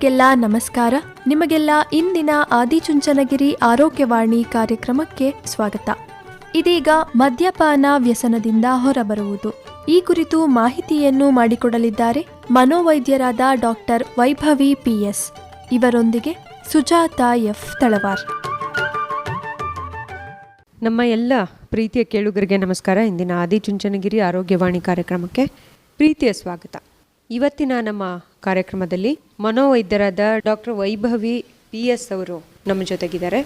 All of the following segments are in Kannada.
ಕೇಳುಗರಿಗೆಲ್ಲ ನಮಸ್ಕಾರ. ನಿಮಗೆಲ್ಲ ಇಂದಿನ ಆದಿಚುಂಚನಗಿರಿ ಆರೋಗ್ಯವಾಣಿ ಕಾರ್ಯಕ್ರಮಕ್ಕೆ ಸ್ವಾಗತ. ಇದೀಗ ಮದ್ಯಪಾನ ವ್ಯಸನದಿಂದ ಹೊರಬರುವುದು. ಈ ಕುರಿತು ಮಾಹಿತಿಯನ್ನು ಮಾಡಿಕೊಡಲಿದ್ದಾರೆ ಮನೋವೈದ್ಯರಾದ ಡಾಕ್ಟರ್ ವೈಭವಿ ಪಿಎಸ್ ಇವರೊಂದಿಗೆ ಸುಜಾತ ಎಫ್ ತಳವಾರ್. ನಮ್ಮ ಎಲ್ಲ ಪ್ರೀತಿಯ ಕೇಳುಗರಿಗೆ ನಮಸ್ಕಾರ. ಇಂದಿನ ಆದಿಚುಂಚನಗಿರಿ ಆರೋಗ್ಯವಾಣಿ ಕಾರ್ಯಕ್ರಮಕ್ಕೆ ಪ್ರೀತಿಯ ಸ್ವಾಗತ. ಇವತ್ತಿನ ನಮ್ಮ ಕಾರ್ಯಕ್ರಮದಲ್ಲಿ ಮನೋವೈದ್ಯರಾದ ಡಾಕ್ಟರ್ ವೈಭವಿ ಪಿ ಎಸ್ ಅವರು ನಮ್ಮ ಜೊತೆಗಿದ್ದಾರೆ.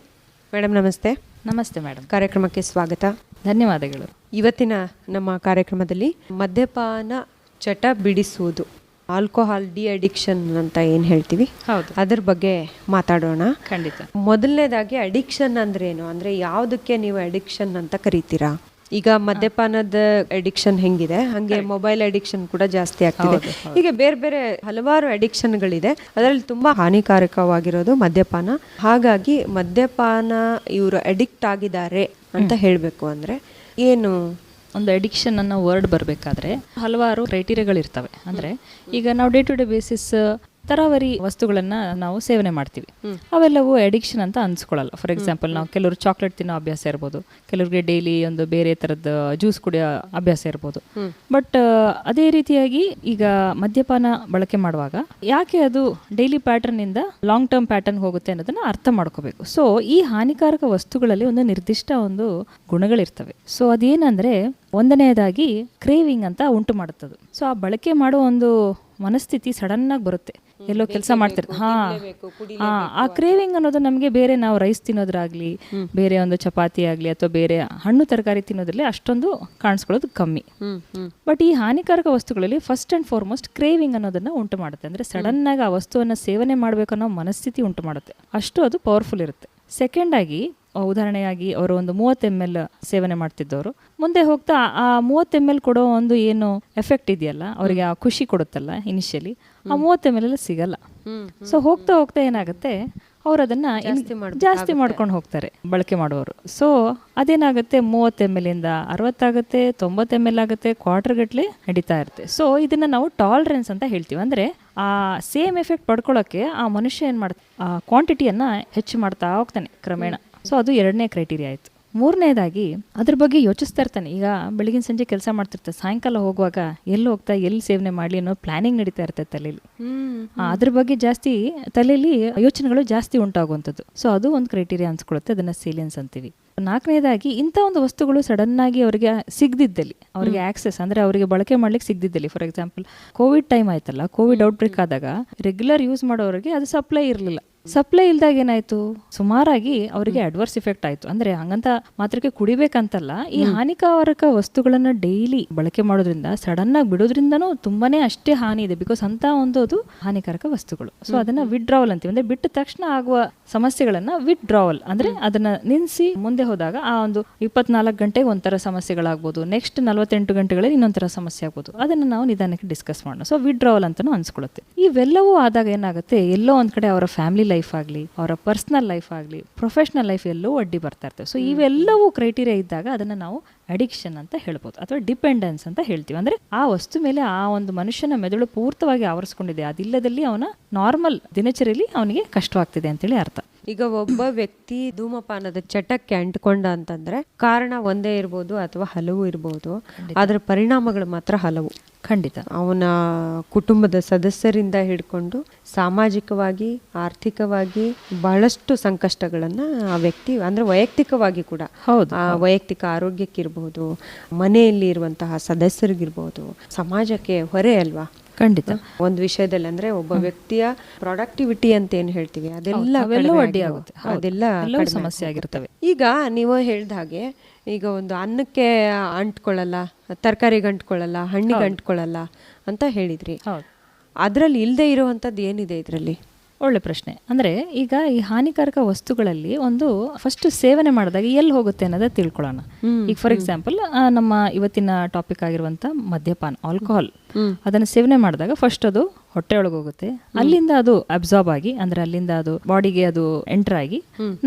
ಮೇಡಮ್ ನಮಸ್ತೆ. ನಮಸ್ತೆ ಮೇಡಮ್ ಕಾರ್ಯಕ್ರಮಕ್ಕೆ ಸ್ವಾಗತ. ಧನ್ಯವಾದಗಳು. ಇವತ್ತಿನ ನಮ್ಮ ಕಾರ್ಯಕ್ರಮದಲ್ಲಿ ಮದ್ಯಪಾನ ಚಟ ಬಿಡಿಸುವುದು ಆಲ್ಕೋಹಾಲ್ ಡಿ ಅಡಿಕ್ಷನ್ ಅಂತ ಏನು ಹೇಳ್ತೀವಿ? ಹೌದು. ಅದ್ರ ಬಗ್ಗೆ ಮಾತಾಡೋಣ. ಖಂಡಿತ. ಮೊದಲನೇದಾಗಿ ಅಡಿಕ್ಷನ್ ಅಂದ್ರೆ ಏನು ಅಂದ್ರೆ ಯಾವುದಕ್ಕೆ ನೀವು ಅಡಿಕ್ಷನ್ ಅಂತ ಕರಿತೀರಾ? ಈಗ ಮದ್ಯಪಾನದ ಅಡಿಕ್ಷನ್ ಹೆಂಗಿದೆ? ಹಂಗೆ ಮೊಬೈಲ್ ಅಡಿಕ್ಷನ್ ಕೂಡ ಜಾಸ್ತಿ ಆಗ್ತಿದೆ. ಹೀಗೆ ಬೇರೆ ಬೇರೆ ಹಲವಾರು ಅಡಿಕ್ಷನ್ಗಳಿದೆ ಅದರಲ್ಲಿ ತುಂಬಾ ಹಾನಿಕಾರಕವಾಗಿರೋದು ಮದ್ಯಪಾನ. ಹಾಗಾಗಿ ಮದ್ಯಪಾನ ಇವರು ಅಡಿಕ್ಟ್ ಆಗಿದ್ದಾರೆ ಅಂತ ಹೇಳಬೇಕು ಅಂದ್ರೆ ಏನು? ಒಂದು ಅಡಿಕ್ಷನ್ ಅನ್ನೋ ವರ್ಡ್ ಬರಬೇಕಾದ್ರೆ ಹಲವಾರು ಕ್ರೈಟೀರಿಯಾಗಳಿರ್ತವೆ ಅಂದರೆ ಈಗ ನಾವು ಡೇ ಟು ಡೇ ಬೇಸಿಸ್ ತರಾವರಿ ವಸ್ತುಗಳನ್ನ ನಾವು ಸೇವನೆ ಮಾಡ್ತೀವಿ. ಅವೆಲ್ಲವೂ ಅಡಿಕ್ಷನ್ ಅಂತ ಅನ್ಸ್ಕೊಳ್ಳಲ್ಲ ಫಾರ್ ಎಕ್ಸಾಂಪಲ್ ನಾವು ಕೆಲವರು ಚಾಕ್ಲೇಟ್ ತಿನ್ನೋ ಅಭ್ಯಾಸ ಇರ್ಬೋದು ಕೆಲವರಿಗೆ ಡೈಲಿ ಒಂದು ಬೇರೆ ಥರದ ಜ್ಯೂಸ್ ಕುಡಿಯೋ ಅಭ್ಯಾಸ ಇರ್ಬೋದು. ಬಟ್ ಅದೇ ರೀತಿಯಾಗಿ ಈಗ ಮದ್ಯಪಾನ ಬಳಕೆ ಮಾಡುವಾಗ ಯಾಕೆ ಅದು ಡೈಲಿ ಪ್ಯಾಟರ್ನಿಂದ ಲಾಂಗ್ ಟರ್ಮ್ ಪ್ಯಾಟರ್ನ್ ಹೋಗುತ್ತೆ ಅನ್ನೋದನ್ನ ಅರ್ಥ ಮಾಡ್ಕೋಬೇಕು. ಸೊ ಈ ಹಾನಿಕಾರಕ ವಸ್ತುಗಳಲ್ಲಿ ಒಂದು ನಿರ್ದಿಷ್ಟ ಒಂದು ಗುಣಗಳಿರ್ತವೆ. ಸೊ ಅದೇನಂದ್ರೆ ಒಂದನೆಯದಾಗಿ ಕ್ರೇವಿಂಗ್ ಅಂತ ಉಂಟು ಮಾಡುತ್ತದೆ. ಸೊ ಆ ಬಳಕೆ ಮಾಡೋ ಒಂದು ಮನಸ್ಥಿತಿ ಸಡನ್ ಆಗಿ ಬರುತ್ತೆ. ಎಲ್ಲೋ ಕೆಲಸ ಮಾಡ್ತಿರ್ತಾರೆ ಹಾ ಹಾ ಆ ಕ್ರೇವಿಂಗ್ ಅನ್ನೋದು ನಮಗೆ ಬೇರೆ ನಾವು ರೈಸ್ ತಿನ್ನೋದ್ರಾಗ್ಲಿ ಬೇರೆ ಒಂದು ಚಪಾತಿ ಆಗಲಿ ಅಥವಾ ಬೇರೆ ಹಣ್ಣು ತರಕಾರಿ ತಿನ್ನೋದ್ರಲ್ಲಿ ಅಷ್ಟೊಂದು ಕಾಣಿಸ್ಕೊಳ್ಳೋದು ಕಮ್ಮಿ. ಬಟ್ ಈ ಹಾನಿಕಾರಕ ವಸ್ತುಗಳಲ್ಲಿ ಫಸ್ಟ್ ಅಂಡ್ ಫಾರ್ಮೋಸ್ಟ್ ಕ್ರೇವಿಂಗ್ ಅನ್ನೋದನ್ನ ಉಂಟು ಮಾಡುತ್ತೆ. ಅಂದ್ರೆ ಸಡನ್ ಆಗಿ ಆ ವಸ್ತುವನ್ನ ಸೇವನೆ ಮಾಡಬೇಕನ್ನೋ ಮನಸ್ಥಿತಿ ಉಂಟು ಮಾಡುತ್ತೆ. ಅಷ್ಟು ಅದು ಪವರ್ಫುಲ್ ಇರುತ್ತೆ. ಸೆಕೆಂಡ್ ಆಗಿ ಉದಾಹರಣೆಯಾಗಿ ಅವರು ಒಂದು ಮೂವತ್ತು ಎಂ ಎಲ್ ಸೇವನೆ ಮಾಡ್ತಿದ್ದವರು. ಮುಂದೆ ಹೋಗ್ತಾ ಆ- ಮೂವತ್ತು ಎಂ ಎಲ್ ಕೊಡೋ ಒಂದು ಏನು ಎಫೆಕ್ಟ್ ಇದೆಯಲ್ಲ ಅವರಿಗೆ ಆ ಖುಷಿ ಕೊಡುತ್ತಲ್ಲ ಇನಿಷಿಯಲಿ ಆ ಮೂವತ್ತು ಎಂ ಎಲ್ ಸಿಗಲ್ಲ. ಸೊ ಹೋಗ್ತಾ ಹೋಗ್ತಾ ಏನಾಗುತ್ತೆ ಅವ್ರು ಅದನ್ನ ಜಾಸ್ತಿ ಮಾಡ್ಕೊಂಡು ಹೋಗ್ತಾರೆ ಬಳಕೆ ಮಾಡುವವರು ಸೊ ಅದೇನಾಗುತ್ತೆ ಮೂವತ್ತು ಎಂ ಎಲ್ ಇಂದ ಅರವತ್ತಾಗುತ್ತೆ ತೊಂಬತ್ತು ಎಂ ಎಲ್ ಆಗುತ್ತೆ ಕ್ವಾರ್ಟರ್ ಗಟ್ಲೆ ನಡೀತಾ ಇರುತ್ತೆ. ಸೊ ಇದನ್ನ ನಾವು ಟಾಲರೆನ್ಸ್ ಅಂತ ಹೇಳ್ತೀವಿ. ಅಂದ್ರೆ ಆ ಸೇಮ್ ಎಫೆಕ್ಟ್ ಪಡ್ಕೊಳ್ಳೋಕೆ ಆ ಮನುಷ್ಯ ಏನ್ ಮಾಡ್ತಾ ಆ ಕ್ವಾಂಟಿಟಿಯನ್ನ ಹೆಚ್ಚು ಮಾಡ್ತಾ ಹೋಗ್ತಾನೆ ಕ್ರಮೇಣ. ಸೊ ಅದು ಎರಡನೇ ಕ್ರೈಟೀರಿಯಾ ಆಯ್ತು. ಮೂರನೇದಾಗಿ ಅದ್ರ ಬಗ್ಗೆ ಯೋಚಿಸ್ತಾ ಇರ್ತಾನೆ. ಈಗ ಬೆಳಗಿನ ಸಂಜೆ ಕೆಲಸ ಮಾಡ್ತಿರ್ತಾರೆ ಸಾಯಂಕಾಲ ಹೋಗುವಾಗ ಎಲ್ಲಿ ಹೋಗ್ತಾ ಎಲ್ಲಿ ಸೇವನೆ ಮಾಡಲಿ ಅನ್ನೋ ಪ್ಲಾನಿಂಗ್ ನಡೀತಾ ಇರ್ತದೆ ತಲೆಯಲ್ಲಿ ಅದ್ರ ಬಗ್ಗೆ ಜಾಸ್ತಿ ತಲೆಯಲ್ಲಿ ಯೋಚನೆಗಳು ಜಾಸ್ತಿ ಉಂಟಾಗುವಂಥದ್ದು. ಸೊ ಅದು ಒಂದು ಕ್ರೈಟೀರಿಯಾ ಅನ್ಸ್ಕೊಳ್ಳುತ್ತೆ. ಅದನ್ನ ಸೇಲಿಯನ್ಸ್ ಅಂತೀವಿ. ನಾಲ್ಕನೇದಾಗಿ ಇಂಥ ಒಂದು ವಸ್ತುಗಳು ಸಡನ್ ಆಗಿ ಅವರಿಗೆ ಸಿಗದಿದ್ದಲ್ಲಿ ಅವರಿಗೆ ಆಕ್ಸೆಸ್ ಅಂದ್ರೆ ಅವರಿಗೆ ಬಳಕೆ ಮಾಡ್ಲಿಕ್ಕೆ ಸಿಗದಿದ್ದಲ್ಲಿ. ಫಾರ್ ಎಕ್ಸಾಂಪಲ್ ಕೋವಿಡ್ ಟೈಮ್ ಆಯ್ತಲ್ಲ ಕೋವಿಡ್ ಔಟ್ ಬ್ರೇಕ್ ಆದಾಗ ರೆಗ್ಯುಲರ್ ಯೂಸ್ ಮಾಡೋರಿಗೆ ಅದು ಸಪ್ಲೈ ಇರಲಿಲ್ಲ. ಸಪ್ಲೈ ಇಲ್ದಾಗ ಏನಾಯ್ತು? ಸುಮಾರಾಗಿ ಅವರಿಗೆ ಅಡ್ವರ್ಸ್ ಇಫೆಕ್ಟ್ ಆಯ್ತು. ಅಂದ್ರೆ ಹಂಗಂತ ಮಾತ್ರಕ್ಕೆ ಕುಡಿಬೇಕಂತಲ್ಲ ಈ ಹಾನಿಕಾರಕ ವಸ್ತುಗಳನ್ನ ಡೈಲಿ ಬಳಕೆ ಮಾಡೋದ್ರಿಂದ ಸಡನ್ ಆಗಿ ಬಿಡೋದ್ರಿಂದನೂ ತುಂಬಾನೇ ಅಷ್ಟೇ ಹಾನಿ ಇದೆ. ಬಿಕಾಸ್ ಅಂತ ಒಂದು ಅದು ಹಾನಿಕಾರಕ ವಸ್ತುಗಳು. ಸೊ ಅದನ್ನ ವಿಡ್ರಾವಲ್ ಅಂತೀವಿ. ಅಂದ್ರೆ ಬಿಟ್ಟ ತಕ್ಷಣ ಆಗುವ ಸಮಸ್ಯೆಗಳನ್ನ ವಿಡ್ರಾವಲ್ ಅಂದ್ರೆ ಅದನ್ನ ನಿನ್ಸಿ ಮುಂದೆ ಹೋದಾಗ ಆ ಒಂದು ಇಪ್ಪತ್ನಾಲ್ಕು ಗಂಟೆಗೆ ಒಂಥರ ಸಮಸ್ಯೆಗಳಾಗ್ಬೋದು. ನೆಕ್ಸ್ಟ್ ನಲವತ್ತೆಂಟು ಗಂಟೆಗಳಲ್ಲಿ ಇನ್ನೊಂಥರ ಸಮಸ್ಯೆ ಆಗ್ಬೋದು. ಅದನ್ನ ನಾವು ನಿಧಾನಕ್ಕೆ ಡಿಸ್ಕಸ್ ಮಾಡೋಣ. ಸೊ ವಿಡ್ರಾವಲ್ ಅಂತಾನು ಅನ್ಸ್ಕೊಳ್ಳುತ್ತೆ ಇವೆಲ್ಲವೂ ಆದಾಗ ಏನಾಗುತ್ತೆ? ಎಲ್ಲೋ ಒಂದ್ ಕಡೆ ಅವರ ಫ್ಯಾಮಿಲಿ ಲೈಫ್ ಆಗಲಿ, ಅವರ ಪರ್ಸ್ನಲ್ ಲೈಫ್ ಆಗಲಿ ಪ್ರೊಫೆಷನಲ್ ಲೈಫ್ ಎಲ್ಲವೂ ಅಡ್ಡಿ ಬರ್ತಾ ಇರ್ತವೆ ಸೊ ಇವೆಲ್ಲವೂ ಕ್ರೈಟೀರಿಯಾ ಇದ್ದಾಗ ಅದನ್ನ ನಾವು ಅಡಿಕ್ಷನ್ ಅಂತ ಹೇಳ್ಬೋದು, ಅಥವಾ ಡಿಪೆಂಡೆನ್ಸ್ ಅಂತ ಹೇಳ್ತೀವಿ. ಅಂದ್ರೆ ಆ ವಸ್ತು ಮೇಲೆ ಆ ಒಂದು ಮನುಷ್ಯನ ಮೆದುಳು ಪೂರ್ತವಾಗಿ ಆವರಿಸ್ಕೊಂಡಿದೆ. ಅದಿಲ್ಲದಲ್ಲಿ ಅವನ ನಾರ್ಮಲ್ ದಿನಚರಿಯಲ್ಲಿ ಅವನಿಗೆ ಕಷ್ಟವಾಗ್ತಿದೆ ಅಂತೇಳಿ ಅರ್ಥ. ಈಗ ಒಬ್ಬ ವ್ಯಕ್ತಿ ಧೂಮಪಾನದ ಚಟಕ್ಕೆ ಅಂಟ್ಕೊಂಡ ಅಂತಂದ್ರೆ ಕಾರಣ ಒಂದೇ ಇರ್ಬೋದು ಅಥವಾ ಹಲವು ಇರ್ಬೋದು. ಅದರ ಪರಿಣಾಮಗಳು ಮಾತ್ರ ಹಲವು. ಖಂಡಿತ. ಅವನ ಕುಟುಂಬದ ಸದಸ್ಯರಿಂದ ಹಿಡ್ಕೊಂಡು ಸಾಮಾಜಿಕವಾಗಿ ಆರ್ಥಿಕವಾಗಿ ಬಹಳಷ್ಟು ಸಂಕಷ್ಟಗಳನ್ನ ಆ ವ್ಯಕ್ತಿ ಅಂದ್ರೆ ವೈಯಕ್ತಿಕವಾಗಿ ಕೂಡ ಹೌದು, ಆ ವೈಯಕ್ತಿಕ ಆರೋಗ್ಯಕ್ಕಿರ್ಬಹುದು ಮನೆಯಲ್ಲಿ ಇರುವಂತಹ ಸದಸ್ಯರಿಗಿರ್ಬಹುದು ಸಮಾಜಕ್ಕೆ ಹೊರೆ ಅಲ್ವಾ? ಖಂಡಿತ. ಒಂದು ವಿಷಯದಲ್ಲಿ ಅಂದ್ರೆ ಒಬ್ಬ ವ್ಯಕ್ತಿಯ ಪ್ರೊಡಕ್ಟಿವಿಟಿ ಅಂತ ಏನ್ ಹೇಳ್ತೀವಿ? ಅದೆಲ್ಲ ಅಡ್ಡಿ ಆಗುತ್ತೆ. ಅದೆಲ್ಲ ಸಮಸ್ಯೆ. ಆಗಿರ್ತವೆ. ಈಗ ನೀವು ಹೇಳ್ದ ಹಾಗೆ ಈಗ ಒಂದು ಅನ್ನಕ್ಕೆ ಅಂಟ್ಕೊಳ್ಳಲ್ಲ ತರಕಾರಿಗೆ ಅಂಟ್ಕೊಳ್ಳಲ್ಲ ಹಣ್ಣಿಗೆ ಅಂಟ್ಕೊಳ್ಳಲ್ಲ ಅಂತ ಹೇಳಿದ್ರಿ. ಅದರಲ್ಲಿ ಇಲ್ಲದೆ ಇರುವಂತದ್ದು ಏನಿದೆ ಇದರಲ್ಲಿ? ಒಳ್ಳೆ ಪ್ರಶ್ನೆ. ಅಂದ್ರೆ ಈಗ ಈ ಹಾನಿಕಾರಕ ವಸ್ತುಗಳಲ್ಲಿ ಒಂದು ಫಸ್ಟ್ ಸೇವನೆ ಮಾಡಿದಾಗ ಎಲ್ಲಿ ಹೋಗುತ್ತೆ ಅನ್ನೋದ ತಿಳ್ಕೊಳ್ಳೋಣ. ಈಗ ಫಾರ್ ಎಕ್ಸಾಂಪಲ್ ನಮ್ಮ ಇವತ್ತಿನ ಟಾಪಿಕ್ ಆಗಿರುವಂತ ಮದ್ಯಪಾನ ಆಲ್ಕೋಹಾಲ್ ಅದನ್ನು ಸೇವನೆ ಮಾಡಿದಾಗ ಫಸ್ಟ್ ಅದು ಹೊಟ್ಟೆ ಒಳಗೆ ಹೋಗುತ್ತೆ. ಅಲ್ಲಿಂದ ಅದು ಅಬ್ಸಾರ್ಬ್ ಆಗಿ ಅಂದ್ರೆ ಅಲ್ಲಿಂದ ಅದು ಬಾಡಿಗೆ ಅದು ಎಂಟರ್ ಆಗಿ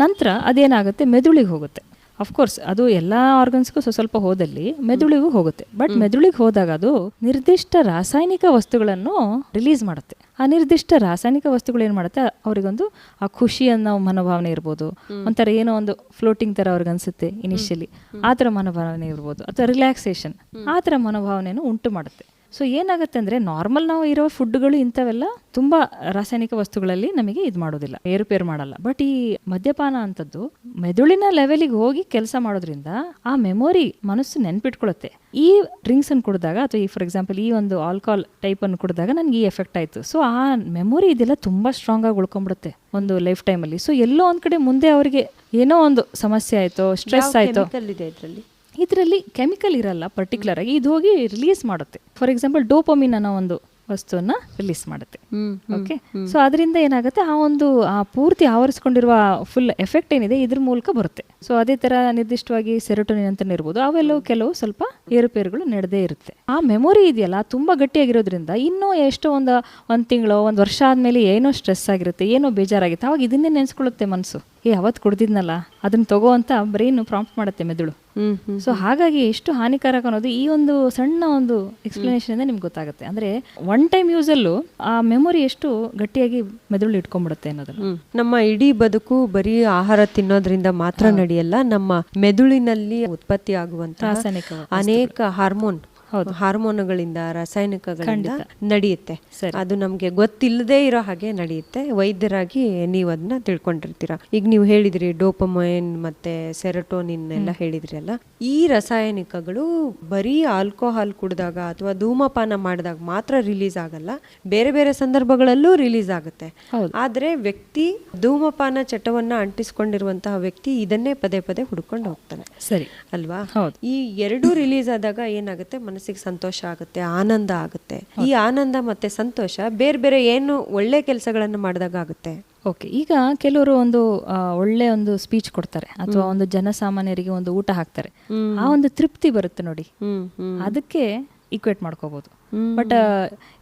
ನಂತರ ಅದೇನಾಗುತ್ತೆ? ಮೆದುಳಿಗೆ ಹೋಗುತ್ತೆ. ಅಫ್ಕೋರ್ಸ್ ಅದು ಎಲ್ಲ ಆರ್ಗನ್ಸ್ಗೂ ಸ್ವಲ್ಪ ಸ್ವಲ್ಪ ಹೋದಲ್ಲಿ ಮೆದುಳಿಗೂ ಹೋಗುತ್ತೆ. ಬಟ್ ಮೆದುಳಿಗೆ ಹೋದಾಗ ಅದು ನಿರ್ದಿಷ್ಟ ರಾಸಾಯನಿಕ ವಸ್ತುಗಳನ್ನು ರಿಲೀಸ್ ಮಾಡುತ್ತೆ. ಆ ನಿರ್ದಿಷ್ಟ ರಾಸಾಯನಿಕ ವಸ್ತುಗಳು ಏನು ಮಾಡುತ್ತೆ? ಅವರಿಗೊಂದು ಆ ಖುಷಿ ಅನ್ನೋ ಮನೋಭಾವನೆ ಇರ್ಬೋದು. ಒಂಥರ ಏನೋ ಒಂದು ಫ್ಲೋಟಿಂಗ್ ತರ ಅವ್ರಿಗೆ ಅನ್ಸುತ್ತೆ ಇನಿಷಿಯಲಿ ಆ ಥರ ಮನೋಭಾವನೆ ಇರ್ಬೋದು. ಅಥವಾ ರಿಲ್ಯಾಕ್ಸೇಷನ್ ಆ ಥರ ಮನೋಭಾವನೆಯನ್ನು ಉಂಟು ಮಾಡುತ್ತೆ. ಸೊ ಏನಾಗುತ್ತೆ ಅಂದರೆ ನಾರ್ಮಲ್ ನಾವು ಇರೋ ಫುಡ್ಗಳು ಇಂಥವೆಲ್ಲ ತುಂಬ ರಾಸಾಯನಿಕ ವಸ್ತುಗಳಲ್ಲಿ ನಮಗೆ ಇದು ಮಾಡೋದಿಲ್ಲ ಏರುಪೇರು ಮಾಡಲ್ಲ. ಬಟ್ ಈ ಮದ್ಯಪಾನ ಅಂಥದ್ದು ಮೆದುಳಿನ ಲೆವೆಲಿಗೆ ಹೋಗಿ ಕೆಲಸ ಮಾಡೋದ್ರಿಂದ ಆ ಮೆಮೊರಿ ಮನಸ್ಸು ನೆನ್ಪಿಟ್ಕೊಳ್ಳುತ್ತೆ ಈ ಡ್ರಿಂಕ್ಸನ್ನು ಕುಡಿದಾಗ ಅಥವಾ ಈ ಫಾರ್ ಎಕ್ಸಾಂಪಲ್ ಈ ಒಂದು ಆಲ್ಕೋಹಾಲ್ ಟೈಪ್ ಅನ್ನು ಕುಡಿದಾಗ ನನಗೆ ಈ ಎಫೆಕ್ಟ್ ಆಯಿತು. ಸೊ ಆ ಮೆಮೊರಿ ಇದೆಲ್ಲ ತುಂಬ ಸ್ಟ್ರಾಂಗ್ ಆಗಿ ಉಳ್ಕೊಂಡ್ಬಿಡುತ್ತೆ ಒಂದು ಲೈಫ್ ಟೈಮಲ್ಲಿ ಸೊ ಎಲ್ಲೋ ಒಂದು ಕಡೆ ಮುಂದೆ ಅವರಿಗೆ ಏನೋ ಒಂದು ಸಮಸ್ಯೆ ಆಯಿತು ಸ್ಟ್ರೆಸ್ ಆಯಿತು ಇದರಲ್ಲಿ ಕೆಮಿಕಲ್ ಇರಲ್ಲ ಪರ್ಟಿಕ್ಯುಲರ್ ಆಗಿ. ಇದು ಹೋಗಿ ರಿಲೀಸ್ ಮಾಡುತ್ತೆ. ಫಾರ್ ಎಕ್ಸಾಂಪಲ್ ಡೋಪಮಿನ್ ಅನ್ನೋ ಒಂದು ವಸ್ತುವನ್ನ ರಿಲೀಸ್ ಮಾಡುತ್ತೆ. ಓಕೆ ಸೊ ಅದರಿಂದ ಏನಾಗುತ್ತೆ? ಆ ಒಂದು ಆ ಪೂರ್ತಿ ಆವರಿಸ್ಕೊಂಡಿರುವ ಫುಲ್ ಎಫೆಕ್ಟ್ ಏನಿದೆ ಇದ್ರ ಮೂಲಕ ಬರುತ್ತೆ. ಸೊ ಅದೇ ತರ ನಿರ್ದಿಷ್ಟವಾಗಿ ಸೆರೋಟೋನಿನ್ ಅಂತ ಇರ್ಬೋದು. ಅವೆಲ್ಲವೂ ಕೆಲವು ಸ್ವಲ್ಪ ಏರುಪೇರುಗಳು ನಡೆದೇ ಇರುತ್ತೆ. ಆ ಮೆಮೊರಿ ಇದೆಯಲ್ಲ ತುಂಬಾ ಗಟ್ಟಿಯಾಗಿರೋದ್ರಿಂದ ಇನ್ನೂ ಎಷ್ಟೋ ಒಂದು ಒಂದ್ ತಿಂಗಳು ಒಂದ್ ವರ್ಷ ಆದ್ಮೇಲೆ ಏನೋ ಸ್ಟ್ರೆಸ್ ಆಗಿರುತ್ತೆ ಏನೋ ಬೇಜಾರಾಗುತ್ತೆ ಅವಾಗ ಇದನ್ನೇ ನೆನೆಸ್ಕೊಳ್ಳುತ್ತೆ ಮನಸ್ಸು ಏ ಅವತ್ತು ಕುಡ್ದಿದ್ನಲ್ಲ ಅದನ್ನ ತಗೋ ಅಂತ ಬ್ರೈನ್ ಪ್ರಾಂಪ್ಟ್ ಮಾಡುತ್ತೆ ಮೆದುಳು. ಸೊ ಹಾಗಾಗಿ ಎಷ್ಟು ಹಾನಿಕಾರಕ ಅನ್ನೋದು ಈ ಒಂದು ಸಣ್ಣ ಒಂದು ಎಕ್ಸ್ಪ್ಲನೇಷನ್ ಇಂದ ನಿಮ್ಗೆ ಗೊತ್ತಾಗುತ್ತೆ. ಅಂದ್ರೆ ಒನ್ ಟೈಮ್ ಯೂಸಲ್ಲೂ ಆ ಮೆಮೊರಿ ಎಷ್ಟು ಗಟ್ಟಿಯಾಗಿ ಮೆದುಳು ಇಟ್ಕೊಂಡ್ಬಿಡುತ್ತೆ ಅನ್ನೋದನ್ನ. ನಮ್ಮ ಇಡೀ ಬದುಕು ಬರೀ ಆಹಾರ ತಿನ್ನೋದ್ರಿಂದ ಮಾತ್ರ ನಡೆಯಲ್ಲ ನಮ್ಮ ಮೆದುಳಿನಲ್ಲಿ ಉತ್ಪತ್ತಿ ಆಗುವಂತಹ ಅನೇಕ ಹಾರ್ಮೋನ್ ಹಾರ್ಮೋನುಗಳಿಂದ ರಾಸಾಯನಿಕಗಳಿಂದ ನಡೆಯುತ್ತೆ. ಅದು ನಮ್ಗೆ ಗೊತ್ತಿಲ್ಲದೆ ಇರೋ ಹಾಗೆ ನಡೆಯುತ್ತೆ. ವೈದ್ಯರಾಗಿ ನೀವು ಅದನ್ನ ತಿಳ್ಕೊಂಡಿರ್ತೀರಾ. ಈಗ ನೀವು ಹೇಳಿದ್ರಿ ಡೋಪಮೈನ್ ಮತ್ತೆ ಸೆರಟೋನಿನ್ ಎಲ್ಲ ಹೇಳಿದ್ರಲ್ಲ ಈ ರಾಸಾಯನಿಕಗಳು ಬರೀ ಆಲ್ಕೋಹಾಲ್ ಕುಡಿದಾಗ ಅಥವಾ ಧೂಮಪಾನ ಮಾಡಿದಾಗ ಮಾತ್ರ ರಿಲೀಸ್ ಆಗಲ್ಲ. ಬೇರೆ ಬೇರೆ ಸಂದರ್ಭಗಳಲ್ಲೂ ರಿಲೀಸ್ ಆಗುತ್ತೆ. ಆದ್ರೆ ವ್ಯಕ್ತಿ ಧೂಮಪಾನ ಚಟವನ್ನ ಅಂಟಿಸ್ಕೊಂಡಿರುವಂತಹ ವ್ಯಕ್ತಿ ಇದನ್ನೇ ಪದೇ ಪದೇ ಹುಡ್ಕೊಂಡು ಹೋಗ್ತಾನೆ. ಸರಿ. ಅಲ್ವಾ. ಈ ಎರಡು ರಿಲೀಸ್ ಆದಾಗ ಏನಾಗುತ್ತೆ? ಮನಸ್ಸಿಗೆ ಸಂತೋಷ ಆಗುತ್ತೆ ಆನಂದ ಆಗುತ್ತೆ. ಈ ಆನಂದ ಮತ್ತೆ ಸಂತೋಷ ಬೇರೆ ಬೇರೆ ಏನು ಒಳ್ಳೆ ಕೆಲಸಗಳನ್ನು ಮಾಡಿದಾಗ ಆಗುತ್ತೆ. ಓಕೆ ಈಗ ಕೆಲವರು ಒಂದು ಒಳ್ಳೆ ಒಂದು ಸ್ಪೀಚ್ ಕೊಡ್ತಾರೆ ಅಥವಾ ಒಂದು ಜನಸಾಮಾನ್ಯರಿಗೆ ಒಂದು ಊಟ ಹಾಕ್ತಾರೆ. ಆ ಒಂದು ತೃಪ್ತಿ ಬರುತ್ತೆ ನೋಡಿ. ಅದಕ್ಕೆ ಈಕ್ವೇಟ್ ಮಾಡ್ಕೋಬಹುದು ಬಟ್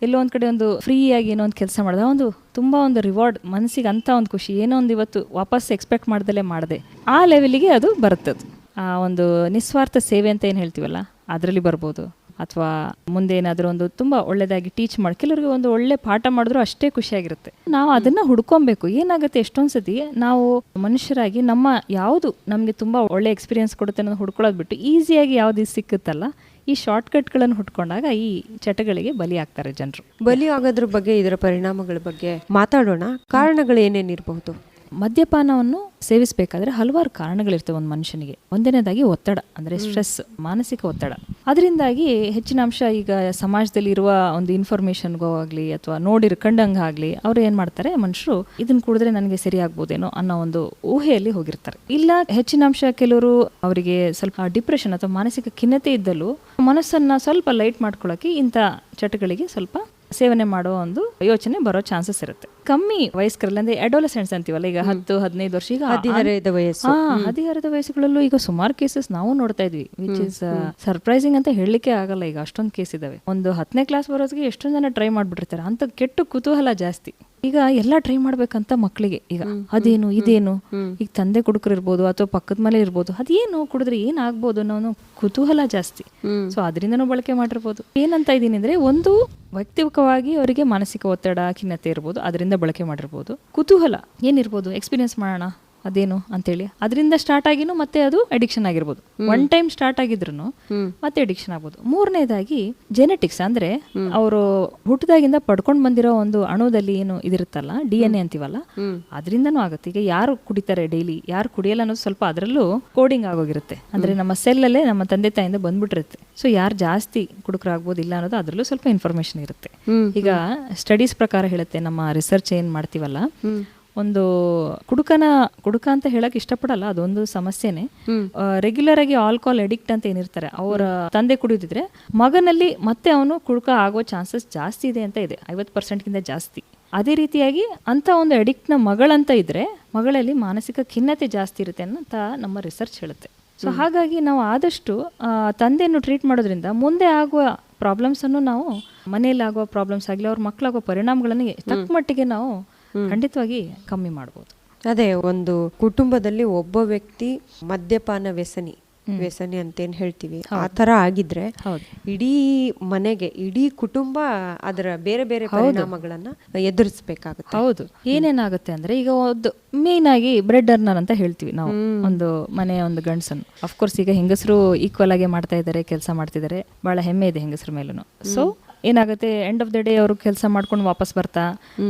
ಎಲ್ಲೋ ಒಂದ್ ಕಡೆ ಒಂದು ಫ್ರೀ ಆಗಿ ಏನೋ ಒಂದು ಕೆಲಸ ಮಾಡಿದ ಒಂದು ತುಂಬಾ ಒಂದು ರಿವಾರ್ಡ್ ಮನಸ್ಸಿಗೆ ಅಂತ ಒಂದು ಖುಷಿ ಏನೋ ಒಂದು ಇವತ್ತು ವಾಪಸ್ ಎಕ್ಸ್ಪೆಕ್ಟ್ ಮಾಡ್ದಲೇ ಮಾಡಿದೆ. ಆ ಲೆವೆಲ್ಗೆ ಅದು ಬರುತ್ತೆ ಅದು ಆ ಒಂದು ನಿಸ್ವಾರ್ಥ ಸೇವೆ ಅಂತ ಏನು ಹೇಳ್ತೀವಲ್ಲ ಅದರಲ್ಲಿ ಬರ್ಬೋದು. ಅಥವಾ ಮುಂದೆ ಏನಾದರೂ ಒಂದು ತುಂಬ ಒಳ್ಳೆಯದಾಗಿ ಟೀಚ್ ಮಾಡಿ, ಕೆಲವರಿಗೆ ಒಂದು ಒಳ್ಳೆ ಪಾಠ ಮಾಡಿದ್ರು ಅಷ್ಟೇ ಖುಷಿಯಾಗಿರುತ್ತೆ. ನಾವು ಅದನ್ನು ಹುಡ್ಕೊಬೇಕು. ಏನಾಗುತ್ತೆ ಎಷ್ಟೊಂದು ಸತಿ ನಾವು ಮನುಷ್ಯರಾಗಿ ನಮ್ಮ ಯಾವುದು ನಮಗೆ ತುಂಬ ಒಳ್ಳೆ ಎಕ್ಸ್ಪೀರಿಯನ್ಸ್ ಕೊಡುತ್ತೆ ಅನ್ನೋದು ಹುಡ್ಕೊಳ್ಳೋದು ಬಿಟ್ಟು ಈಸಿಯಾಗಿ ಯಾವ್ದು ಸಿಕ್ಕುತ್ತಲ್ಲ, ಈ ಶಾರ್ಟ್ ಹುಟ್ಕೊಂಡಾಗ ಈ ಚಟಗಳಿಗೆ ಬಲಿ ಆಗ್ತಾರೆ ಜನರು. ಬಲಿ ಆಗೋದ್ರ ಬಗ್ಗೆ, ಇದರ ಪರಿಣಾಮಗಳ ಬಗ್ಗೆ ಮಾತಾಡೋಣ. ಕಾರಣಗಳು ಏನೇನಿರಬಹುದು ಮದ್ಯಪಾನವನ್ನು ಸೇವಿಸಬೇಕಾದ್ರೆ ಹಲವಾರು ಕಾರಣಗಳಿರ್ತವೆ ಒಂದು ಮನುಷ್ಯನಿಗೆ. ಒಂದನೇದಾಗಿ ಒತ್ತಡ ಅಂದ್ರೆ ಸ್ಟ್ರೆಸ್ ಮಾನಸಿಕ ಒತ್ತಡ. ಅದರಿಂದಾಗಿ ಹೆಚ್ಚಿನ ಅಂಶ ಈಗ ಸಮಾಜದಲ್ಲಿ ಇರುವ ಒಂದು ಇನ್ಫಾರ್ಮೇಶನ್ಗೋ ಆಗಲಿ ಅಥವಾ ನೋಡಿರ್ ಕಂಡಂಗೆ ಆಗಲಿ ಅವ್ರು ಏನು ಮಾಡ್ತಾರೆ? ಮನುಷ್ಯರು ಇದನ್ನ ಕುಡಿದ್ರೆ ನನಗೆ ಸರಿ ಆಗ್ಬೋದೇನೋ ಅನ್ನೋ ಒಂದು ಊಹೆಯಲ್ಲಿ ಹೋಗಿರ್ತಾರೆ. ಇಲ್ಲ ಹೆಚ್ಚಿನ ಅಂಶ ಕೆಲವರು ಅವರಿಗೆ ಸ್ವಲ್ಪ ಡಿಪ್ರೆಷನ್ ಅಥವಾ ಮಾನಸಿಕ ಖಿನ್ನತೆ ಇದ್ದಲ್ಲೂ ಮನಸ್ಸನ್ನ ಸ್ವಲ್ಪ ಲೈಟ್ ಮಾಡ್ಕೊಳ್ಳೋಕೆ ಇಂಥ ಚಟಗಳಿಗೆ ಸ್ವಲ್ಪ ಸೇವನೆ ಮಾಡೋ ಒಂದು ಯೋಚನೆ ಬರೋ ಚಾನ್ಸಸ್ ಇರುತ್ತೆ. ಕಮ್ಮಿ ವಯಸ್ಕರಲ್ಲಿ ಅಂದ್ರೆ ಅಡೋಲಸೆಂಟ್ಸ್ ಅಂತೀವಲ್ಲ ಈಗ ಹತ್ತು ಹದಿನೈದು ವರ್ಷ ಈಗ ಹದಿಹರೆಯದ ವಯಸ್ಸು. ಹದಿಹರೆಯದ ವಯಸ್ಸುಗಳಲ್ಲೂ ಈಗ ಸುಮಾರು ಕೇಸಸ್ ನಾವು ನೋಡ್ತಾ ಇದ್ವಿ ವಿಚ್ ಇಸ್ ಸರ್ಪ್ರೈಸಿಂಗ್ ಅಂತ ಹೇಳಲಿಕ್ಕೆ ಆಗಲ್ಲ ಈಗ ಅಷ್ಟೊಂದು ಕೇಸ್ ಇದಾವೆ. ಒಂದು ಹತ್ತನೇ ಕ್ಲಾಸ್ ಬರೋಸ್ಗೆ ಎಷ್ಟೊಂದು ಜನ ಟ್ರೈ ಮಾಡ್ಬಿಟ್ಟಿರ್ತಾರೆ ಅಂತ ಕೆಟ್ಟು ಕುತೂಹಲ ಜಾಸ್ತಿ. ಈಗ ಎಲ್ಲ ಟ್ರೈ ಮಾಡ್ಬೇಕಂತ ಮಕ್ಕಳಿಗೆ ಈಗ ಅದೇನು ಇದೇನು ಈಗ ತಂದೆ ಕುಡುಕರು ಇರ್ಬೋದು ಅಥವಾ ಪಕ್ಕದ ಮನೆ ಇರ್ಬೋದು ಅದೇನು ಕುಡಿದ್ರೆ ಏನ್ ಆಗ್ಬೋದು ಅನ್ನೋ ಕುತೂಹಲ ಜಾಸ್ತಿ. ಸೊ ಅದರಿಂದನು ಬಳಕೆ ಮಾಡಿರ್ಬೋದು. ಏನಂತ ಇದೀನಿ ಅಂದ್ರೆ ಒಂದು ವೈಯಕ್ತಿಕವಾಗಿ ಅವರಿಗೆ ಮಾನಸಿಕ ಒತ್ತಡ ಖಿನ್ನತೆ ಇರ್ಬೋದು ಅದರಿಂದ ಬಳಕೆ ಮಾಡಿರ್ಬೋದು. ಕುತೂಹಲ ಏನಿರ್ಬೋದು? ಎಕ್ಸ್ಪೀರಿಯನ್ಸ್ ಮಾಡೋಣ. ಅದೇನು ಅಂತೇಳಿ. ಅದರಿಂದ ಸ್ಟಾರ್ಟ್ ಆಗಿನೂ ಮತ್ತೆ ಅದು ಅಡಿಕ್ಷನ್ ಆಗಿರ್ಬೋದು. ಒನ್ ಟೈಮ್ ಸ್ಟಾರ್ಟ್ ಆಗಿದ್ರು ಮತ್ತೆ ಅಡಿಕ್ಷನ್ ಆಗ್ಬೋದು. ಮೂರನೇದಾಗಿ ಜೆನೆಟಿಕ್ಸ್ ಅಂದ್ರೆ ಅವರು ಹುಟ್ಟದಾಗಿಂದ ಪಡ್ಕೊಂಡ್ ಬಂದಿರೋ ಒಂದು ಅಣುದಲ್ಲಿ ಏನು ಇದಿರುತ್ತಲ್ಲ ಡಿ ಎನ್ ಎ ಅಂತೀವಲ್ಲ ಅದರಿಂದನೂ ಆಗುತ್ತೆ. ಈಗ ಯಾರು ಕುಡಿತಾರೆ ಡೈಲಿ ಯಾರು ಕುಡಿಯಲ್ಲ ಅನ್ನೋದು ಸ್ವಲ್ಪ ಅದರಲ್ಲೂ ಕೋಡಿಂಗ್ ಆಗೋಗಿರುತ್ತೆ. ಅಂದ್ರೆ ನಮ್ಮ ಸೆಲ್ ಅಲ್ಲೇ ನಮ್ಮ ತಂದೆ ತಾಯಿಂದ ಬಂದ್ಬಿಟ್ಟಿರುತ್ತೆ. ಸೊ ಯಾರು ಜಾಸ್ತಿ ಕುಡುಕರಾಗ್ಬೋದು ಇಲ್ಲ ಅನ್ನೋದು ಅದರಲ್ಲೂ ಸ್ವಲ್ಪ ಇನ್ಫಾರ್ಮೇಶನ್ ಇರುತ್ತೆ. ಈಗ ಸ್ಟಡೀಸ್ ಪ್ರಕಾರ ಹೇಳುತ್ತೆ ನಮ್ಮ ರಿಸರ್ಚ್ ಏನ್ ಮಾಡ್ತೀವಲ್ಲ ಒಂದು ಕುಡುಕನ ಕುಡುಕ ಅಂತ ಹೇಳಕ್ ಇಷ್ಟಪಡಲ್ಲ ಅದೊಂದು ಸಮಸ್ಯೆನೆ. ರೆಗ್ಯುಲರ್ ಆಗಿ ಆಲ್ಕೋಹಾಲ್ ಅಡಿಕ್ಟ್ ಅಂತ ಏನಿರ್ತಾರೆ ಅವರ ತಂದೆ ಕುಡಿದಿದ್ರೆ ಮಗನಲ್ಲಿ ಮತ್ತೆ ಅವನು ಕುಡುಕ ಆಗೋ ಚಾನ್ಸಸ್ ಜಾಸ್ತಿ ಇದೆ ಅಂತ ಇದೆ ಐವತ್ತು ಪರ್ಸೆಂಟ್ಗಿಂತ ಜಾಸ್ತಿ. ಅದೇ ರೀತಿಯಾಗಿ ಅಂತ ಒಂದು ಅಡಿಕ್ಟ್ನ ಮಗಳಂತ ಇದ್ರೆ ಮಗಳಲ್ಲಿ ಮಾನಸಿಕ ಖಿನ್ನತೆ ಜಾಸ್ತಿ ಇರುತ್ತೆ ಅಂತ ನಮ್ಮ ರಿಸರ್ಚ್ ಹೇಳುತ್ತೆ. ಸೊ ಹಾಗಾಗಿ ನಾವು ಆದಷ್ಟು ತಂದೆಯನ್ನು ಟ್ರೀಟ್ ಮಾಡೋದ್ರಿಂದ ಮುಂದೆ ಆಗುವ ಪ್ರಾಬ್ಲಮ್ಸ್ ಅನ್ನು ನಾವು ಮನೆಯಲ್ಲಿ ಆಗುವ ಪ್ರಾಬ್ಲಮ್ಸ್ ಆಗಲಿ ಅವ್ರ ಮಕ್ಕಳಾಗುವ ಪರಿಣಾಮಗಳನ್ನು ತಕ್ಕ ಮಟ್ಟಿಗೆ ನಾವು ಖಂಡಿತವಾಗಿ ಕಮ್ಮಿ ಮಾಡ್ಬೋದು. ಅದೇ ಒಂದು ಕುಟುಂಬದಲ್ಲಿ ಒಬ್ಬ ವ್ಯಕ್ತಿ ಮದ್ಯಪಾನ ವ್ಯಸನಿ ವ್ಯಸನಿ ಅಂತೇನ್ ಹೇಳ್ತೀವಿ ಆ ತರ ಆಗಿದ್ರೆ ಇಡೀ ಮನೆಗೆ ಇಡೀ ಕುಟುಂಬ ಅದರ ಬೇರೆ ಬೇರೆ ಪರಿಣಾಮಗಳನ್ನ ಎದುರಿಸಬೇಕಾಗುತ್ತೆ. ಹೌದು. ಏನೇನಾಗುತ್ತೆ ಅಂದ್ರೆ ಈಗ ಒಂದು ಮೇನ್ ಆಗಿ ಬ್ರೆಡ್ ಅರ್ನರ್ ಅಂತ ಹೇಳ್ತೀವಿ ನಾವು. ಒಂದು ಮನೆಯ ಒಂದು ಗಂಡಸನ್ನು ಅಫ್ಕೋರ್ಸ್ ಈಗ ಹೆಂಗಸರು ಈಕ್ವಲ್ ಆಗಿ ಮಾಡ್ತಾ ಇದ್ದಾರೆ ಕೆಲಸ ಮಾಡ್ತಿದ್ದಾರೆ. ಬಹಳ ಹೆಮ್ಮೆ ಇದೆ ಹೆಂಗಸರ ಮೇಲೂ ಸೊ ಏನಾಗುತ್ತೆ ಎಂಡ್ ಆಫ್ ದ ಡೇ ಅವರು ಕೆಲಸ ಮಾಡ್ಕೊಂಡು ವಾಪಸ್ ಬರ್ತಾ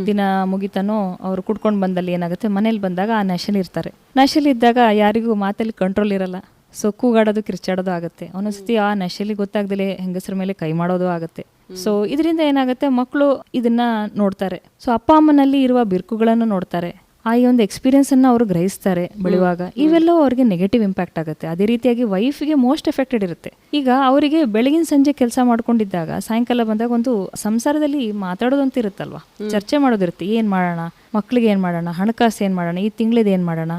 ದಿನ ಮುಗಿತಾನೋ ಅವ್ರು ಕುಡ್ಕೊಂಡು ಬಂದಲ್ಲಿ ಏನಾಗುತ್ತೆ ಮನೇಲಿ ಬಂದಾಗ ಆ ನಶೆಲಿ ಇರ್ತಾರೆ. ನಶೆಲಿ ಇದ್ದಾಗ ಯಾರಿಗೂ ಮಾತಲ್ಲಿ ಕಂಟ್ರೋಲ್ ಇರಲ್ಲ. ಸೊ ಕೂಗಾಡೋದು ಕಿರ್ಚಾಡೋದು ಆಗುತ್ತೆ. ಒಂದೊಂದ್ಸತಿ ಆ ನಶೆಲಿ ಗೊತ್ತಾಗ್ದಲೆ ಹೆಂಗಸರ ಮೇಲೆ ಕೈ ಮಾಡೋದು ಆಗುತ್ತೆ. ಸೊ ಇದರಿಂದ ಏನಾಗುತ್ತೆ ಮಕ್ಕಳು ಇದನ್ನ ನೋಡ್ತಾರೆ. ಸೊ ಅಪ್ಪ ಅಮ್ಮನಲ್ಲಿ ಇರುವ ಬಿರುಕುಗಳನ್ನು ನೋಡ್ತಾರೆ. ಆ ಈ ಒಂದು ಎಕ್ಸ್ಪೀರಿಯನ್ಸ್ ಅನ್ನ ಅವರು ಗ್ರಹಿಸ್ತಾರೆ ಬೆಳೆಯುವಾಗ. ಇವೆಲ್ಲವೂ ಅವರಿಗೆ ನೆಗೆಟಿವ್ ಇಂಪ್ಯಾಕ್ಟ್ ಆಗುತ್ತೆ. ಅದೇ ರೀತಿಯಾಗಿ ವೈಫ್ಗೆ ಮೋಸ್ಟ್ ಎಫೆಕ್ಟೆಡ್ ಇರುತ್ತೆ. ಈಗ ಅವರಿಗೆ ಬೆಳಗಿನ ಸಂಜೆ ಕೆಲಸ ಮಾಡ್ಕೊಂಡಿದ್ದಾಗ ಸಾಯಂಕಾಲ ಬಂದಾಗ ಒಂದು ಸಂಸಾರದಲ್ಲಿ ಮಾತಾಡೋದಂತ ಇರುತ್ತಲ್ವಾ ಚರ್ಚೆ ಮಾಡೋದಿರುತ್ತೆ. ಏನ್ ಮಾಡೋಣ? ಮಕ್ಳಿಗೆ ಏನ್ ಮಾಡೋಣ? ಹಣಕಾಸು ಏನ್ ಮಾಡೋಣ? ಈ ತಿಂಗಳಿದ ಏನ್ ಮಾಡೋಣ?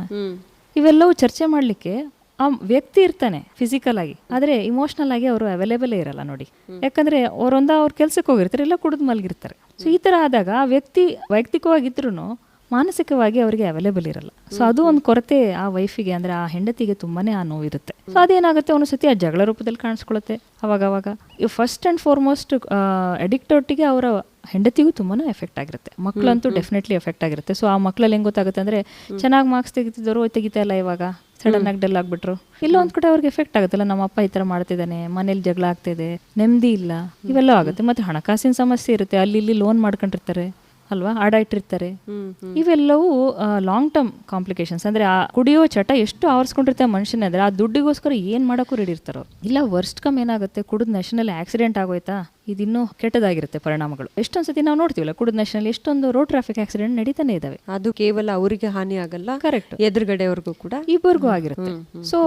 ಇವೆಲ್ಲವೂ ಚರ್ಚೆ ಮಾಡ್ಲಿಕ್ಕೆ ಆ ವ್ಯಕ್ತಿ ಇರ್ತಾನೆ ಫಿಸಿಕಲ್ ಆಗಿ ಆದ್ರೆ ಇಮೋಷನಲ್ ಆಗಿ ಅವರು ಅವೈಲೇಬಲ್ ಇರಲ್ಲ ನೋಡಿ. ಯಾಕಂದ್ರೆ ಅವರೊಂದ ಅವ್ರ ಕೆಲ್ಸಕ್ಕೆ ಹೋಗಿರ್ತಾರೆ ಇಲ್ಲ ಕುಡಿದು ಮಲಗಿರ್ತಾರೆ. ಸೊ ಈ ತರ ಆದಾಗ ಆ ವ್ಯಕ್ತಿ ವೈಯಕ್ತಿಕವಾಗಿದ್ರು ಮಾನಸಿಕವಾಗಿ ಅವರಿಗೆ ಅವೈಲೇಬಲ್ ಇರಲ್ಲ. ಸೊ ಅದು ಒಂದು ಕೊರತೆ ಆ ವೈಫಿಗೆ ಅಂದ್ರೆ ಆ ಹೆಂಡತಿಗೆ ತುಂಬಾನೇ ಆ ನೋವಿರುತ್ತೆ. ಸೊ ಅದೇನಾಗುತ್ತೆ ಒಂದೊಂದು ಸತಿ ಆ ಜಗಳ ರೂಪದಲ್ಲಿ ಕಾಣಿಸ್ಕೊಳ್ಳುತ್ತೆ ಅವಾಗ ಅವಾಗ ಫಸ್ಟ್ ಅಂಡ್ ಫಾರ್ಮೋಸ್ಟ್ ಅಡಿಕ್ಟ್ ಒಟ್ಟಿಗೆ ಅವರ ಹೆಂಡತಿಗೂ ತುಂಬಾನೇ ಎಫೆಕ್ಟ್ ಆಗಿರುತ್ತೆ. ಮಕ್ಕಳಂತೂ ಡೆಫಿನೆಟ್ಲಿ ಎಫೆಕ್ಟ್ ಆಗಿರುತ್ತೆ. ಸೊ ಆ ಮಕ್ಕಳಲ್ಲಿ ಹೆಂಗ್ ಗೊತ್ತಾಗುತ್ತೆ ಅಂದ್ರೆ ಚೆನ್ನಾಗಿ ಮಾರ್ಕ್ಸ್ ತೆಗಿತಿದ್ದವರು ತೆಗಿತಾ ಇಲ್ಲ ಇವಾಗ. ಸಡನ್ ಆಗಿ ಡಲ್ ಆಗ್ಬಿಟ್ರು. ಇಲ್ಲ ಒಂದ್ ಕಡೆ ಅವ್ರಿಗೆ ಎಫೆಕ್ಟ್ ಆಗುತ್ತಲ್ಲ ನಮ್ಮ ಅಪ್ಪ ಈ ತರ ಮಾಡ್ತಿದ್ದಾನೆ ಮನೇಲಿ ಜಗಳ ಆಗ್ತಿದೆ ನೆಮ್ಮದಿ ಇಲ್ಲ ಇವೆಲ್ಲ ಆಗುತ್ತೆ. ಮತ್ತೆ ಹಣಕಾಸಿನ ಸಮಸ್ಯೆ ಇರುತ್ತೆ. ಅಲ್ಲಿ ಇಲ್ಲಿ ಲೋನ್ ಮಾಡ್ಕೊಂಡಿರ್ತಾರೆ. ಅಲ್ವಾ? ಆಡ ಇಟ್ಟಿರ್ತಾರೆ ಇವೆಲ್ಲವೂ ಲಾಂಗ್ ಟರ್ಮ್ ಕಾಂಪ್ಲಿಕೇಶನ್ಸ್ ಅಂದ್ರೆ ಆ ಕುಡಿಯೋ ಚಟ ಎಷ್ಟು ಆವರ್ಸ್ಕೊಂಡಿರ್ತ ಮನುಷ್ಯನ ಅಂದ್ರೆ ಆ ದುಡ್ಡಿಗೋಸ್ಕರ ಏನ್ ಮಾಡಕ್ಕೂ ರೆಡಿ ಇರ್ತಾರೋ. ಇಲ್ಲ ವರ್ಸ್ಟ್ ಕಮ್ ಏನಾಗುತ್ತೆ? ಕುಡಿದ್ ನ್ಯಾಷನಲ್ ಆಕ್ಸಿಡೆಂಟ್ ಆಗೋಯ್ತಾ? ಇದಿನ್ನೂ ಕೆಟ್ಟದಾಗಿರುತ್ತೆ ಪರಿಣಾಮಗಳು. ಎಷ್ಟೊಂದ್ ಸತಿ ನಾವು ನೋಡ್ತೀವಲ್ಲ ಕುಡಿದ್ ನ್ಯಾಷನಲ್ ಎಷ್ಟೊಂದು ರೋಡ್ ಟ್ರಾಫಿಕ್ ಆಕ್ಸಿಡೆಂಟ್ ನಡೀತಾನೆ ಇದಾವೆ. ಅದು ಕೇವಲ ಅವರಿಗೆ ಹಾನಿ ಆಗಲ್ಲ ಕರೆಕ್ಟ್ ಎದುರುಗಡೆಯವ್ರಿಗೂ ಕೂಡ. ಇಬ್ಬರಿಗೂ ಆಗಿರುತ್ತೆ. ಸೊ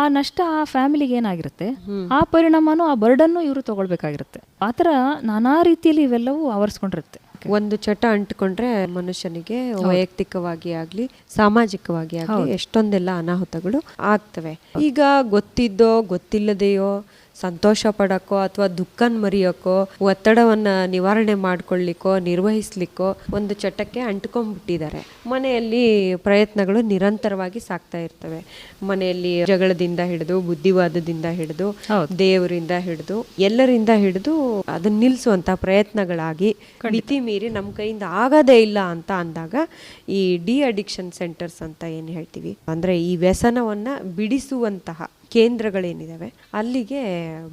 ಆ ನಷ್ಟ ಆ ಫ್ಯಾಮಿಲಿಗೆ ಏನಾಗಿರುತ್ತೆ? ಆ ಪರಿಣಾಮನೂ ಆ ಬರ್ಡನ್ನು ಇವರು ತಗೊಳ್ಬೇಕಾಗಿರುತ್ತೆ. ಆತರ ನಾನಾ ರೀತಿಯಲ್ಲಿ ಇವೆಲ್ಲವೂ ಆವರಿಸ್ಕೊಂಡಿರುತ್ತೆ. ಒಂದು ಚಟ ಅಂಟ್ಕೊಂಡ್ರೆ ಮನುಷ್ಯನಿಗೆ ವೈಯಕ್ತಿಕವಾಗಿ ಆಗ್ಲಿ ಸಾಮಾಜಿಕವಾಗಿ ಆಗ್ಲಿ ಎಷ್ಟೊಂದೆಲ್ಲ ಅನಾಹುತಗಳು ಆಗ್ತವೆ. ಈಗ ಗೊತ್ತಿದ್ದೋ ಗೊತ್ತಿಲ್ಲದೆಯೋ ಸಂತೋಷ ಪಡೋಕ್ಕೋ ಅಥವಾ ದುಃಖನ ಮರೆಯೋಕ್ಕೋ ಒತ್ತಡವನ್ನ ನಿವಾರಣೆ ಮಾಡ್ಕೊಳ್ಳಿಕ್ಕೋ ನಿರ್ವಹಿಸ್ಲಿಕ್ಕೋ ಒಂದು ಚಟಕ್ಕೆ ಅಂಟ್ಕೊಂಡ್ಬಿಟ್ಟಿದ್ದಾರೆ. ಮನೆಯಲ್ಲಿ ಪ್ರಯತ್ನಗಳು ನಿರಂತರವಾಗಿ ಸಾಕ್ತಾ ಇರ್ತವೆ. ಮನೆಯಲ್ಲಿ ಜಗಳದಿಂದ ಹಿಡಿದು ಬುದ್ಧಿವಾದದಿಂದ ಹಿಡಿದು ದೇವರಿಂದ ಹಿಡಿದು ಎಲ್ಲರಿಂದ ಹಿಡಿದು ಅದನ್ನ ನಿಲ್ಲಿಸುವಂಥ ಪ್ರಯತ್ನಗಳಾಗಿ ಮಿತಿ ಮೀರಿ ನಮ್ಮ ಕೈಯಿಂದ ಆಗದೇ ಇಲ್ಲ ಅಂತ ಅಂದಾಗ ಈ ಡಿ ಅಡಿಕ್ಷನ್ ಸೆಂಟರ್ಸ್ ಅಂತ ಏನು ಹೇಳ್ತೀವಿ? ಅಂದರೆ ಈ ವ್ಯಸನವನ್ನು ಬಿಡಿಸುವಂತಹ ಕೇಂದ್ರಗಳೇನಿದಾವೆ ಅಲ್ಲಿಗೆ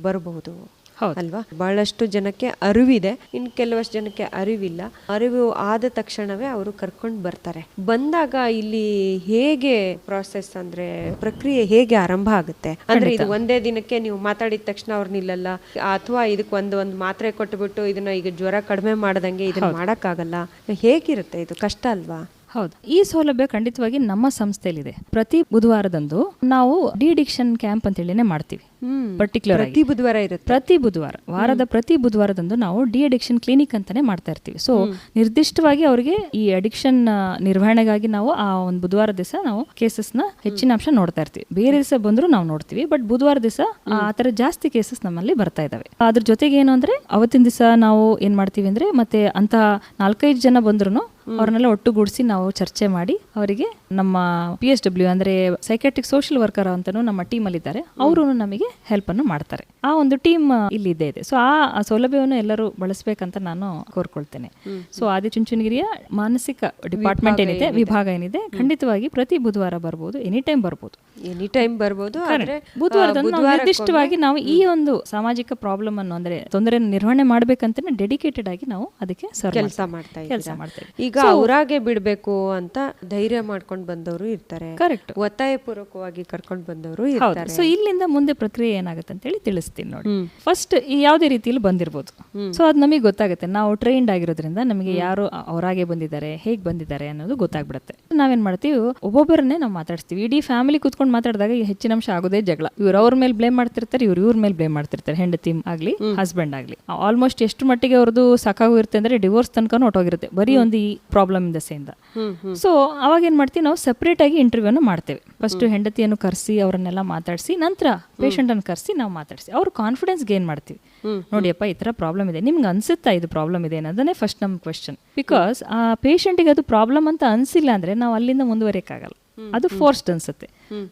ಬರಬಹುದು ಅಲ್ವಾ? ಬಹಳಷ್ಟು ಜನಕ್ಕೆ ಅರಿವಿದೆ. ಇನ್ ಕೆಲವಷ್ಟು ಜನಕ್ಕೆ ಅರಿವಿಲ್ಲ. ಅರಿವು ಆದ ತಕ್ಷಣವೇ ಅವರು ಕರ್ಕೊಂಡು ಬರ್ತಾರೆ. ಬಂದಾಗ ಇಲ್ಲಿ ಹೇಗೆ ಪ್ರಾಸೆಸ್ ಅಂದ್ರೆ ಪ್ರಕ್ರಿಯೆ ಹೇಗೆ ಆರಂಭ ಆಗುತ್ತೆ? ಅಂದ್ರೆ ಇದು ಒಂದೇ ದಿನಕ್ಕೆ ನೀವು ಮಾತಾಡಿದ ತಕ್ಷಣ ಅವ್ರು ನಿಲ್ಲಲ್ಲ? ಅಥವಾ ಇದಕ್ಕೆ ಒಂದು ಒಂದು ಮಾತ್ರೆ ಕೊಟ್ಬಿಟ್ಟು ಇದನ್ನ ಈಗ ಜ್ವರ ಕಡಿಮೆ ಮಾಡದಂಗೆ ಇದನ್ನ ಮಾಡಕ್ಕಾಗಲ್ಲ? ಹೇಗಿರುತ್ತೆ ಇದು? ಕಷ್ಟ ಅಲ್ವಾ? ಹೌದು. ಈ ಸೌಲಭ್ಯ ಖಂಡಿತವಾಗಿ ನಮ್ಮ ಸಂಸ್ಥೆಯಲ್ಲಿದೆ. ಪ್ರತಿ ಬುಧವಾರದಂದು ನಾವು ಡಿಡಿಕ್ಷನ್ ಕ್ಯಾಂಪ್ ಅಂತ ಹೇಳಿನೇ ಮಾಡ್ತೀವಿ ಪರ್ಟಿಕ್ಯುಲರ್ ಪ್ರತಿ ಬುಧವಾರ ಇರುತ್ತೆ. ಪ್ರತಿ ಬುಧವಾರ ವಾರದ ಪ್ರತಿ ಬುಧವಾರದಂದು ನಾವು ಡಿ ಅಡಿಕ್ಷನ್ ಕ್ಲಿನಿಕ್ ಅಂತಾನೆ ಮಾಡ್ತಾ ಇರ್ತೀವಿ. ಸೊ ನಿರ್ದಿಷ್ಟವಾಗಿ ಅವರಿಗೆ ಈ ಅಡಿಕ್ಷನ್ ನಿರ್ವಹಣೆಗಾಗಿ ನಾವು ಆ ಒಂದು ಬುಧವಾರ ದಿವಸ ನಾವು ಕೇಸಸ್ನ ಹೆಚ್ಚಿನ ಅಂಶ ನೋಡ್ತಾ ಇರ್ತೀವಿ. ಬೇರೆ ದಿವಸ ಬಂದ್ರು ನಾವು ನೋಡ್ತೀವಿ ಬಟ್ ಬುಧವಾರ ದಿವಸ ಆ ತರ ಜಾಸ್ತಿ ಕೇಸಸ್ ನಮ್ಮಲ್ಲಿ ಬರ್ತಾ ಇದಾವೆ ಅದ್ರ ಜೊತೆಗೆ ಏನು ಅಂದ್ರೆ ಅವತ್ತಿನ ದಿವಸ ನಾವು ಏನ್ ಮಾಡ್ತೀವಿ ಅಂದ್ರೆ ಮತ್ತೆ ಅಂತ ನಾಲ್ಕೈದು ಜನ ಬಂದ್ರು ಅವ್ರನ್ನೆಲ್ಲ ಒಟ್ಟುಗೂಡಿಸಿ ನಾವು ಚರ್ಚೆ ಮಾಡಿ ಅವರಿಗೆ ನಮ್ಮ ಪಿ ಎಸ್ ಡಬ್ಲ್ಯೂ ಅಂದ್ರೆ ಸೈಕಾಟ್ರಿಕ್ ಸೋಷಿಯಲ್ ವರ್ಕರ್ ಅಂತಾನು ನಮ್ಮ ಟೀಮ್ ಅಲ್ಲಿ ಇದ್ದಾರೆ ಅವರು ನಮಗೆ ಹೆಲ್ಪ್ ಅನ್ನು ಮಾಡ್ತಾರೆ. ಆ ಒಂದು ಟೀಮ್ ಇಲ್ಲಿ ಇದ್ದೇ ಇದೆ. ಸೊ ಆ ಸೌಲಭ್ಯವನ್ನು ಎಲ್ಲರೂ ಬಳಸಬೇಕಂತ ನಾನು ಕೋರ್ಕೊಳ್ತೇನೆ. ಸೊ ಆದಿ ಚುಂಚುನಗಿರಿಯ ಮಾನಸಿಕ ಡಿಪಾರ್ಟ್ಮೆಂಟ್ ಏನಿದೆ ವಿಭಾಗ ಏನಿದೆ ಖಂಡಿತವಾಗಿ ಪ್ರತಿ ಬುಧವಾರ ಬರ್ಬೋದು ಎನಿ ಟೈಮ್ ಬರ್ಬೋದು ಎನಿ ಟೈಮ್ ಬರ್ಬೋದು ಬುಧವಾರದಂದು ನಿರ್ದಿಷ್ಟವಾಗಿ ನಾವು ಈ ಒಂದು ಸಾಮಾಜಿಕ ಪ್ರಾಬ್ಲಮ್ ಅನ್ನು ಅಂದ್ರೆ ತೊಂದರೆ ನಿರ್ವಹಣೆ ಮಾಡಬೇಕಂತ ಡೆಡಿಕೇಟೆಡ್ ಆಗಿ ನಾವು ಅದಕ್ಕೆ ಕೆಲಸ ಮಾಡ್ತಾ ಕೆಲಸ ಮಾಡ್ತೇವೆ ಈಗ ಅವರಾಗೆ ಬಿಡ್ಬೇಕು ಅಂತ ಧೈರ್ಯ ಮಾಡ್ಕೊಂಡು ಬಂದವರು ಇರ್ತಾರೆ. ಕರೆಕ್ಟ್ ಒತ್ತಾಯ ಪೂರ್ವಕವಾಗಿ ಕರ್ಕೊಂಡು ಬಂದವರು ಇರ್ತಾರೆ. ಸೊ ಇಲ್ಲಿಂದ ಮುಂದೆ ಪ್ರಕ್ರಿಯೆ ಏನಾಗುತ್ತೆ ಅಂತ ಹೇಳಿ ತಿಳಿಸ್ತೀನಿ ನೋಡಿ. ಫಸ್ಟ್ ಈ ಯಾವುದೇ ರೀತಿಯಲ್ಲಿ ಬಂದಿರ್ಬೋದು. ಸೊ ಅದು ನಮಗೆ ಗೊತ್ತಾಗುತ್ತೆ. ನಾವು ಟ್ರೈನ್ಡ್ ಆಗಿರೋದ್ರಿಂದ ನಮಗೆ ಯಾರು ಅವರಾಗೆ ಬಂದಿದ್ದಾರೆ ಹೇಗೆ ಬಂದಿದ್ದಾರೆ ಅನ್ನೋದು ಗೊತ್ತಾಗ್ಬಿಡುತ್ತೆ. ನಾವೇನ್ ಮಾಡ್ತೀವಿ ಒಬ್ಬೊಬ್ಬರನ್ನೇ ನಾವು ಮಾತಾಡ್ತೀವಿ ಇಡೀ ಫ್ಯಾಮಿಲಿ ಕೂತ್ಕೊಂಡು ಮಾತಾಡಿದಾಗ ಈ ಹೆಚ್ಚಿನ ಅಂಶ ಆಗೋದೇ ಜಗಳ. ಇವ್ರು ಅವ್ರ ಮೇಲೆ ಬ್ಲೇಮ್ ಮಾಡ್ತಿರ್ತಾರೆ ಇವ್ರು ಇವ್ರ ಮೇಲೆ ಬ್ಲೇಮ್ ಮಾಡ್ತಿರ್ತಾರೆ. ಹೆಂಡತಿ ಆಗ್ಲಿ ಹಸ್ಬೆಂಡ್ ಆಗ್ಲಿ. ಆಲ್ಮೋಸ್ಟ್ ಎಷ್ಟು ಮಟ್ಟಿಗೆ ಅವ್ರದ್ದು ಸಾಕಾಗಿರುತ್ತೆ ಅಂದ್ರೆ ಡಿವೋರ್ಸ್ ತನಕ ಹೊಟ್ಟೋಗಿರುತ್ತೆ ಬರೀ ಒಂದು ಈ ಇಂದ ಸೇಂದ ಸೊ ಅವಾಗ ಏನ್ ಮಾಡ್ತೀವಿ ನಾವು ಸೆಪರೇಟ್ ಆಗಿ ಇಂಟರ್ವ್ಯೂನ ಮಾಡ್ತೇವೆ. ಫಸ್ಟ್ ಹೆಂಡತಿಯನ್ನು ಕರೆಸಿ ಅವರನ್ನೆಲ್ಲ ಮಾತಾಡಿಸಿ ನಂತರ ಪೇಷಂಟ್ ಅನ್ನು ಕರೆಸಿ ನಾವು ಮಾತಾಡಿಸಿ. ಅವ್ರ ಕಾನ್ಫಿಡೆನ್ಸ್ ಗೇನ್ ಮಾಡ್ತೀವಿ. ನೋಡಿಯಪ್ಪ ಈ ತರ ಪ್ರಾಬ್ಲಮ್ ಇದೆ. ನಿಮ್ಗೆ ಅನ್ಸುತ್ತಾ ಇದು ಪ್ರಾಬ್ಲಮ್ ಇದೆ ಅನ್ನೋದನ್ನೇ ಫಸ್ಟ್ ನಮ್ ಕ್ವೆಶನ್ ಬಿಕಾಸ್ ಆ ಪೇಷಂಟಿಗೆ ಅದು ಪ್ರಾಬ್ಲಮ್ ಅಂತ ಅನ್ಸಿಲ್ಲ ಅಂದ್ರೆ ನಾವು ಅಲ್ಲಿಂದ ಮುಂದುವರಿಯಕ್ಕಾಗಲ್ಲ. ಅದು ಫೋರ್ಸ್ಡ್ ಅನ್ಸುತ್ತೆ.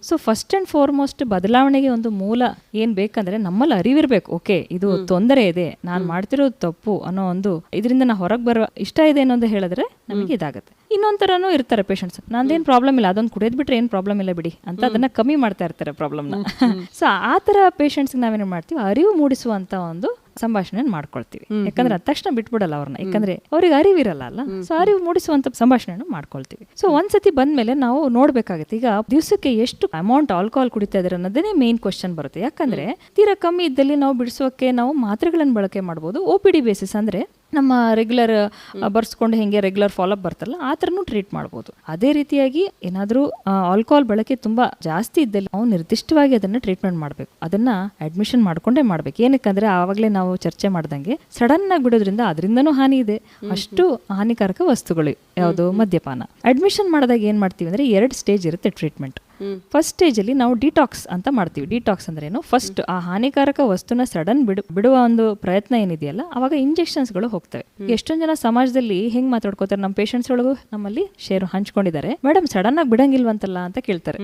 ಸೊ ಫಸ್ಟ್ ಅಂಡ್ ಫಾರ್ಮೋಸ್ಟ್ ಬದಲಾವಣೆಗೆ ಒಂದು ಮೂಲ ಏನ್ ಬೇಕಂದ್ರೆ ನಮ್ಮಲ್ಲಿ ಅರಿವಿರ್ಬೇಕು. ಓಕೆ ಇದು ತೊಂದರೆ ಇದೆ ನಾನು ಮಾಡ್ತಿರೋದು ತಪ್ಪು ಅನ್ನೋ ಒಂದು ಇದರಿಂದ ನಾ ಹೊರಗೆ ಬರೋ ಇಷ್ಟ ಇದೆ ಅನ್ನೋದು ಹೇಳಿದ್ರೆ ನಮಗೆ ಇದಾಗುತ್ತೆ. ಇನ್ನೊಂಥರನೂ ಇರ್ತಾರೆ ಪೇಷಂಟ್ಸ್ ನಂದೇನು ಪ್ರಾಬ್ಲಮ್ ಇಲ್ಲ ಅದೊಂದು ಕುಡಿಯೋದ್ ಬಿಟ್ರೆ ಏನು ಪ್ರಾಬ್ಲಮ್ ಇಲ್ಲ ಬಿಡಿ ಅಂತ ಅದನ್ನ ಕಮ್ಮಿ ಮಾಡ್ತಾ ಇರ್ತಾರೆ ಪ್ರಾಬ್ಲಮ್ನ ಸೊ ಆ ಥರ ಪೇಷಂಟ್ಸ್ಗೆ ನಾವೇನು ಮಾಡ್ತೀವಿ? ಅರಿವು ಮೂಡಿಸುವಂತ ಒಂದು ಸಂಭಾಷಣೆ ಮಾಡ್ಕೊಳ್ತೀವಿ. ಯಾಕಂದ್ರೆ ಅದ ತಕ್ಷಣ ಬಿಟ್ಬಿಡಲ್ಲ ಅವ್ರನ್ನ. ಯಾಕಂದ್ರೆ ಅವ್ರಿಗೆ ಅರಿವಿರಲ್ಲ ಅಲ್ಲ ಸೊ ಅರಿವು ಮೂಡಿಸುವಂತ ಸಂಭಾಷಣೆಯನ್ನು ಮಾಡ್ಕೊಳ್ತೀವಿ. ಸೊ ಒಂದ್ಸತಿ ಬಂದ್ಮೇಲೆ ನಾವು ನೋಡ್ಬೇಕಾಗುತ್ತೆ. ಈಗ ದಿವಸಕ್ಕೆ ಎಷ್ಟು ಅಮೌಂಟ್ ಆಲ್ಕೋಹಾಲ್ ಕುಡಿತಾ ಇದಾರೆ ಅನ್ನೋದೇ ಮೇನ್ ಕ್ವಶನ್ ಬರುತ್ತೆ. ಯಾಕಂದ್ರೆ ತೀರಾ ಕಮ್ಮಿ ಇದ್ದಲ್ಲಿ ನಾವು ಬಿಡಿಸೋಕೆ ನಾವು ಮಾತ್ರೆಗಳನ್ನು ಬಳಕೆ ಮಾಡ್ಬೋದು. ಒ ಪಿ ಡಿ ಬೇಸಿಸ್ ಅಂದ್ರೆ ನಮ್ಮ ರೆಗ್ಯುಲರ್ ಬರ್ಸ್ಕೊಂಡು ಹೆಂಗೆ ರೆಗ್ಯುಲರ್ ಫಾಲೋಅಪ್ ಬರ್ತಲ್ಲ ಆ ಥರನೂ ಟ್ರೀಟ್ ಮಾಡ್ಬೋದು. ಅದೇ ರೀತಿಯಾಗಿ ಏನಾದರೂ ಆಲ್ಕೋಹಾಲ್ ಬಳಕೆ ತುಂಬಾ ಜಾಸ್ತಿ ಇದ್ದಲ್ಲಿ ನಾವು ನಿರ್ದಿಷ್ಟವಾಗಿ ಅದನ್ನ ಟ್ರೀಟ್ಮೆಂಟ್ ಮಾಡಬೇಕು. ಅದನ್ನ ಅಡ್ಮಿಷನ್ ಮಾಡ್ಕೊಂಡೇ ಮಾಡ್ಬೇಕು. ಏನಕ್ಕಂದ್ರೆ ಆವಾಗಲೇ ನಾವು ಚರ್ಚೆ ಮಾಡ್ದಂಗೆ ಸಡನ್ ಆಗಿ ಬಿಡೋದ್ರಿಂದ ಅದರಿಂದನೂ ಹಾನಿ ಇದೆ. ಅಷ್ಟು ಹಾನಿಕಾರಕ ವಸ್ತುಗಳು ಯಾವುದು ಮದ್ಯಪಾನ. ಅಡ್ಮಿಷನ್ ಮಾಡಿದಾಗ ಏನು ಮಾಡ್ತೀವಿ ಅಂದ್ರೆ ಎರಡು ಸ್ಟೇಜ್ ಇರುತ್ತೆ ಟ್ರೀಟ್ಮೆಂಟ್ ಫಸ್ಟ್ ಸ್ಟೇಜ್ ಅಲ್ಲಿ ನಾವು ಡಿಟಾಕ್ಸ್ ಅಂತ ಮಾಡ್ತೀವಿ. ಡಿಟಾಕ್ಸ್ ಅಂದ್ರೆ ಏನು? ಫಸ್ಟ್ ಆ ಹಾನಿಕಾರಕ ವಸ್ತುನ ಸಡನ್ ಬಿಡು ಬಿಡುವ ಒಂದು ಪ್ರಯತ್ನ ಏನಿದೆಯಲ್ಲ ಅವಾಗ ಇಂಜೆಕ್ಷನ್ಸ್ಗಳು ಹೋಗ್ತವೆ. ಎಷ್ಟೊಂದ್ ಜನ ಸಮಾಜದಲ್ಲಿ ಹೆಂಗ್ ಮಾತಾಡ್ಕೋತಾರೆ? ನಮ್ಮ ಪೇಷಂಟ್ಸ್ ಒಳಗು ನಮ್ಮಲ್ಲಿ ಶೇರ್ ಹಂಚ್ಕೊಂಡಿದ್ದಾರೆ. ಮೇಡಮ್ ಸಡನ್ ಆಗಿ ಬಿಡಂಗಿಲ್ವಂತಲ್ಲ? ಅಂತ ಕೇಳ್ತಾರೆ.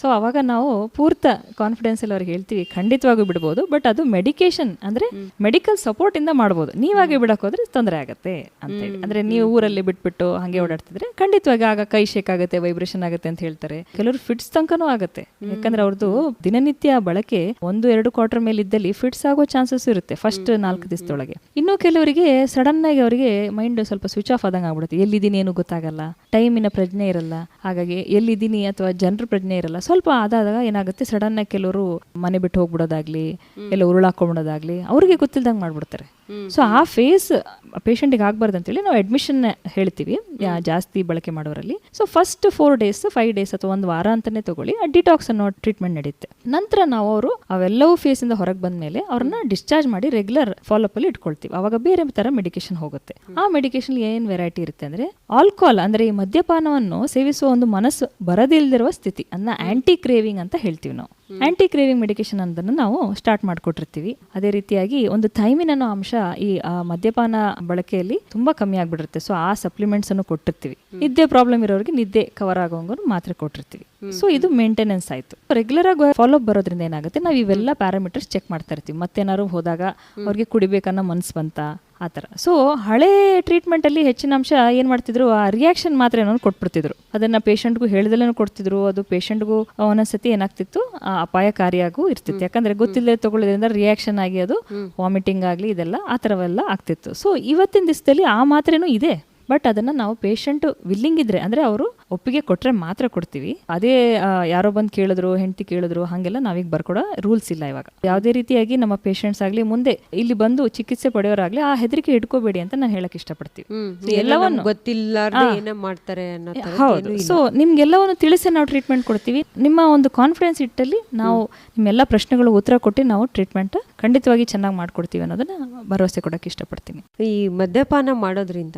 ಸೊ ಅವಾಗ ನಾವು ಪೂರ್ತ ಕಾನ್ಫಿಡೆನ್ಸ್ ಅಲ್ಲಿ ಅವ್ರಿಗೆ ಹೇಳ್ತೀವಿ ಖಂಡಿತವಾಗೂ ಬಿಡ್ಬೋದು ಬಟ್ ಅದು ಮೆಡಿಕೇಶನ್ ಅಂದ್ರೆ ಮೆಡಿಕಲ್ ಸಪೋರ್ಟ್ ಇಂದ ಮಾಡ್ಬೋದು. ನೀವಾಗಿ ಬಿಡಕ್ ಹೋದ್ರೆ ತೊಂದರೆ ಆಗತ್ತೆ. ಅಂತ ಹೇಳಿ. ಅಂದ್ರೆ ನೀವು ಊರಲ್ಲಿ ಬಿಟ್ಬಿಟ್ಟು ಹಂಗೆ ಓಡಾಡ್ತಿದ್ರೆ ಖಂಡಿತವಾಗಿ ಆಗ ಕೈ ಶೇಕ್ ಆಗುತ್ತೆ ವೈಬ್ರೇಷನ್ ಆಗುತ್ತೆ ಅಂತ ಹೇಳ್ತಾರೆ. ಕೆಲವರು ಫಿಟ್ಸ್ ತನಕನೂ ಆಗುತ್ತೆ. ಯಾಕಂದ್ರೆ ಅವ್ರದ್ದು ದಿನನಿತ್ಯ ಬಳಕೆ ಒಂದು ಎರಡು ಕ್ವಾರ್ಟರ್ ಮೇಲೆ ಇದ್ದಲ್ಲಿ ಫಿಟ್ಸ್ ಆಗೋ ಚಾನ್ಸಸ್ ಇರುತ್ತೆ ಫಸ್ಟ್ ನಾಲ್ಕು ದಿವಸದೊಳಗೆ. ಇನ್ನು ಕೆಲವರಿಗೆ ಸಡನ್ ಆಗಿ ಅವರಿಗೆ ಮೈಂಡ್ ಸ್ವಲ್ಪ ಸ್ವಿಚ್ ಆಫ್ ಆದಂಗೆ ಆಗ್ಬಿಡುತ್ತೆ. ಎಲ್ಲಿದ್ದೀನಿ ಏನು ಗೊತ್ತಾಗಲ್ಲ. ಟೈಮಿನ ಪ್ರಜ್ಞೆ ಇರಲ್ಲ. ಹಾಗಾಗಿ ಎಲ್ಲಿದ್ದೀನಿ ಅಥವಾ ಜನರ ಪ್ರಜ್ಞೆ ಇರಲ್ಲ. ಸ್ವಲ್ಪ ಆದಾಗ ಏನಾಗುತ್ತೆ? ಸಡನ್ ಆಗಿ ಕೆಲವರು ಮನೆ ಬಿಟ್ಟು ಹೋಗ್ಬಿಡೋದಾಗ್ಲಿ ಎಲ್ಲ ಉರುಳಾಕೊಂಡ್ಬಿಡೋದಾಗ್ಲಿ ಅವ್ರಿಗೆ ಗೊತ್ತಿಲ್ದಂಗೆ ಮಾಡ್ಬಿಡ್ತಾರೆ. ಸೊ ಆ ಫೇಸ್ ಪೇಷಂಟಿಗೆ ಆಗಬಾರ್ದು ಅಂತೇಳಿ ನಾವು ಅಡ್ಮಿಷನ್ ಹೇಳ್ತೀವಿ. ಜಾಸ್ತಿ ಬಳಕೆ ಮಾಡೋರಲ್ಲಿ. So first four days five days ಅಥವಾ ಒಂದು ವಾರ ಅಂತಾನೆ ತಗೊಳ್ಳಿ. ಡಿಟಾಕ್ಸ್ ಅನ್ನೋ ಟ್ರೀಟ್ಮೆಂಟ್ ನಡೆಯುತ್ತೆ ನಂತರ ನಾವು ಅವರು ಅವೆಲ್ಲವೂ ಫೇಸ್ ಇಂದ ಹೊರಗೆ ಬಂದ್ಮೇಲೆ ಅವ್ರನ್ನ ಡಿಸ್ಚಾರ್ಜ್ ಮಾಡಿ ರೆಗ್ಯುಲರ್ ಫಾಲೋಅಪ್ ಅಲ್ಲಿ ಇಟ್ಕೊಳ್ತೀವಿ. ಅವಾಗ ಬೇರೆ ತರ ಮೆಡಿಕೇಶನ್ ಹೋಗುತ್ತೆ. ಆ ಮೆಡಿಕೇಶನ್ ಏನ್ ವೆರೈಟಿ ಇರುತ್ತೆ ಅಂದ್ರೆ ಆಲ್ಕೋಹಾಲ್ ಅಂದ್ರೆ ಈ ಮದ್ಯಪಾನವನ್ನು ಸೇವಿಸುವ ಒಂದು ಮನಸ್ಸು ಬರದಿಲ್ದಿರುವ ಸ್ಥಿತಿ ಅನ್ನ ಆಂಟಿ ಕ್ರೇವಿಂಗ್ ಅಂತ ಹೇಳ್ತೀವಿ ನಾವು. ಆಂಟಿ ಕ್ರೇವಿಂಗ್ ಮೆಡಿಕೇಶನ್ ಅದನ್ನು ನಾವು ಸ್ಟಾರ್ಟ್ ಮಾಡಿಕೊಟ್ಟಿರ್ತೀವಿ. ಅದೇ ರೀತಿಯಾಗಿ ಒಂದು ಥೈಮಿನ್ ಅನ್ನೋ ಅಂಶ ಈ ಮದ್ಯಪಾನ ಬಳಕೆಯಲ್ಲಿ ತುಂಬಾ ಕಮ್ಮಿ ಆಗಿಬಿಡುತ್ತೆ ಸೊ ಆ ಸಪ್ಲಿಮೆಂಟ್ಸ್ ಅನ್ನು ಕೊಟ್ಟಿರ್ತೀವಿ. ನಿದ್ದೆ ಪ್ರಾಬ್ಲಮ್ ಇರೋರಿಗೆ ನಿದ್ದೆ ಕವರ್ ಆಗೋಂಗೂ ಮಾತ್ರೆ ಕೊಟ್ಟಿರ್ತೀವಿ. ಸೊ ಇದು ಮೇಂಟೆನೆನ್ಸ್ ಆಯ್ತು. ರೆಗ್ಯುಲರ್ ಆಗಿ ಫಾಲೋ ಬರೋದ್ರಿಂದ ಏನಾಗುತ್ತೆ ನಾವು ಇವೆಲ್ಲ ಪ್ಯಾರಾಮೀಟರ್ಸ್ ಚೆಕ್ ಮಾಡ್ತಾ ಇರ್ತೀವಿ. ಮತ್ತೇನಾದ್ರು ಹೋದಾಗ ಅವ್ರಿಗೆ ಕುಡಿಬೇಕನ್ನೋ ಮನ್ಸು ಬಂತ ಆ ಥರ. ಸೊ ಹಳೆ ಟ್ರೀಟ್ಮೆಂಟ್ ಅಲ್ಲಿ ಹೆಚ್ಚಿನ ಅಂಶ ಏನ್ ಮಾಡ್ತಿದ್ರು ಆ ರಿಯಾಕ್ಷನ್ ಮಾತ್ರ ಏನೋ ಕೊಟ್ಬಿಡ್ತಿದ್ರು. ಅದನ್ನ ಪೇಷಂಟ್ಗೂ ಹೇಳ್ದಲ್ಲೇ ಕೊಡ್ತಿದ್ರು ಅದು ಪೇಷಂಟ್ಗೂ ಒಂದೊಂದ್ಸತಿ ಏನಾಗ್ತಿತ್ತು ಆ ಅಪಾಯಕಾರಿಯಾಗೂ ಇರ್ತಿತ್ತು. ಯಾಕಂದ್ರೆ ಗೊತ್ತಿಲ್ಲದೆ ತಗೊಳ್ಳೋದ್ರಿಂದ ರಿಯಾಕ್ಷನ್ ಆಗಿ ಅದು ವಾಮಿಟಿಂಗ್ ಆಗಲಿ ಇದೆಲ್ಲ ಆ ಥರವೆಲ್ಲ ಆಗ್ತಿತ್ತು. ಸೊ ಇವತ್ತಿನ ದಿವಸದಲ್ಲಿ ಆ ಮಾತ್ರೆನೂ ಇದೆ. ಬಟ್ ಅದನ್ನ ನಾವು ಪೇಷಂಟ್ ವಿಲ್ಲಿಂಗ್ ಇದ್ರೆ ಅಂದ್ರೆ ಅವರು ಒಪ್ಪಿಗೆ ಕೊಟ್ರೆ ಮಾತ್ರ ಕೊಡ್ತೀವಿ. ಅದೇ ಯಾರೋ ಬಂದು ಕೇಳಿದ್ರು ಹೆಂಡತಿ ಕೇಳಿದ್ರು ಹಾಗೆಲ್ಲ ನಾವೀಗ ಬರ್ಕೊಡೋ ರೂಲ್ಸ್ ಇಲ್ಲ ಇವಾಗ. ಯಾವುದೇ ರೀತಿಯಾಗಿ ನಮ್ಮ ಪೇಷಂಟ್ಸ್ ಆಗ್ಲಿ ಮುಂದೆ ಇಲ್ಲಿ ಬಂದು ಚಿಕಿತ್ಸೆ ಪಡೆಯೋರಾಗ್ಲಿ ಆ ಹೆದರಿಕೆ ಇಟ್ಕೋಬೇಡಿ ಅಂತ ನಾನು ಹೇಳಕ್ ಇಷ್ಟಪಡ್ತೀವಿ. ಎಲ್ಲವನ್ನು ಗೊತ್ತಿಲ್ಲ ಏನೇ ಮಾಡ್ತಾರೆ ಹೌದು. ಸೊ ನಿಮ್ಗೆಲ್ಲವನ್ನು ತಿಳಿಸಿ ನಾವು ಟ್ರೀಟ್ಮೆಂಟ್ ಕೊಡ್ತೀವಿ. ನಿಮ್ಮ ಒಂದು ಕಾನ್ಫಿಡೆನ್ಸ್ ಇಟ್ಟಲ್ಲಿ ನಾವು ನಿಮ್ಮೆಲ್ಲ ಪ್ರಶ್ನೆಗಳು ಉತ್ತರ ಕೊಟ್ಟು ನಾವು ಟ್ರೀಟ್ಮೆಂಟ್ ಖಂಡಿತವಾಗಿ ಚೆನ್ನಾಗಿ ಮಾಡ್ಕೊಡ್ತೀವಿ ಅನ್ನೋದನ್ನ ಭರವಸೆ ಕೊಡಕ್ಕೆ ಇಷ್ಟಪಡ್ತೀನಿ. ಈ ಮದ್ಯಪಾನ ಮಾಡೋದ್ರಿಂದ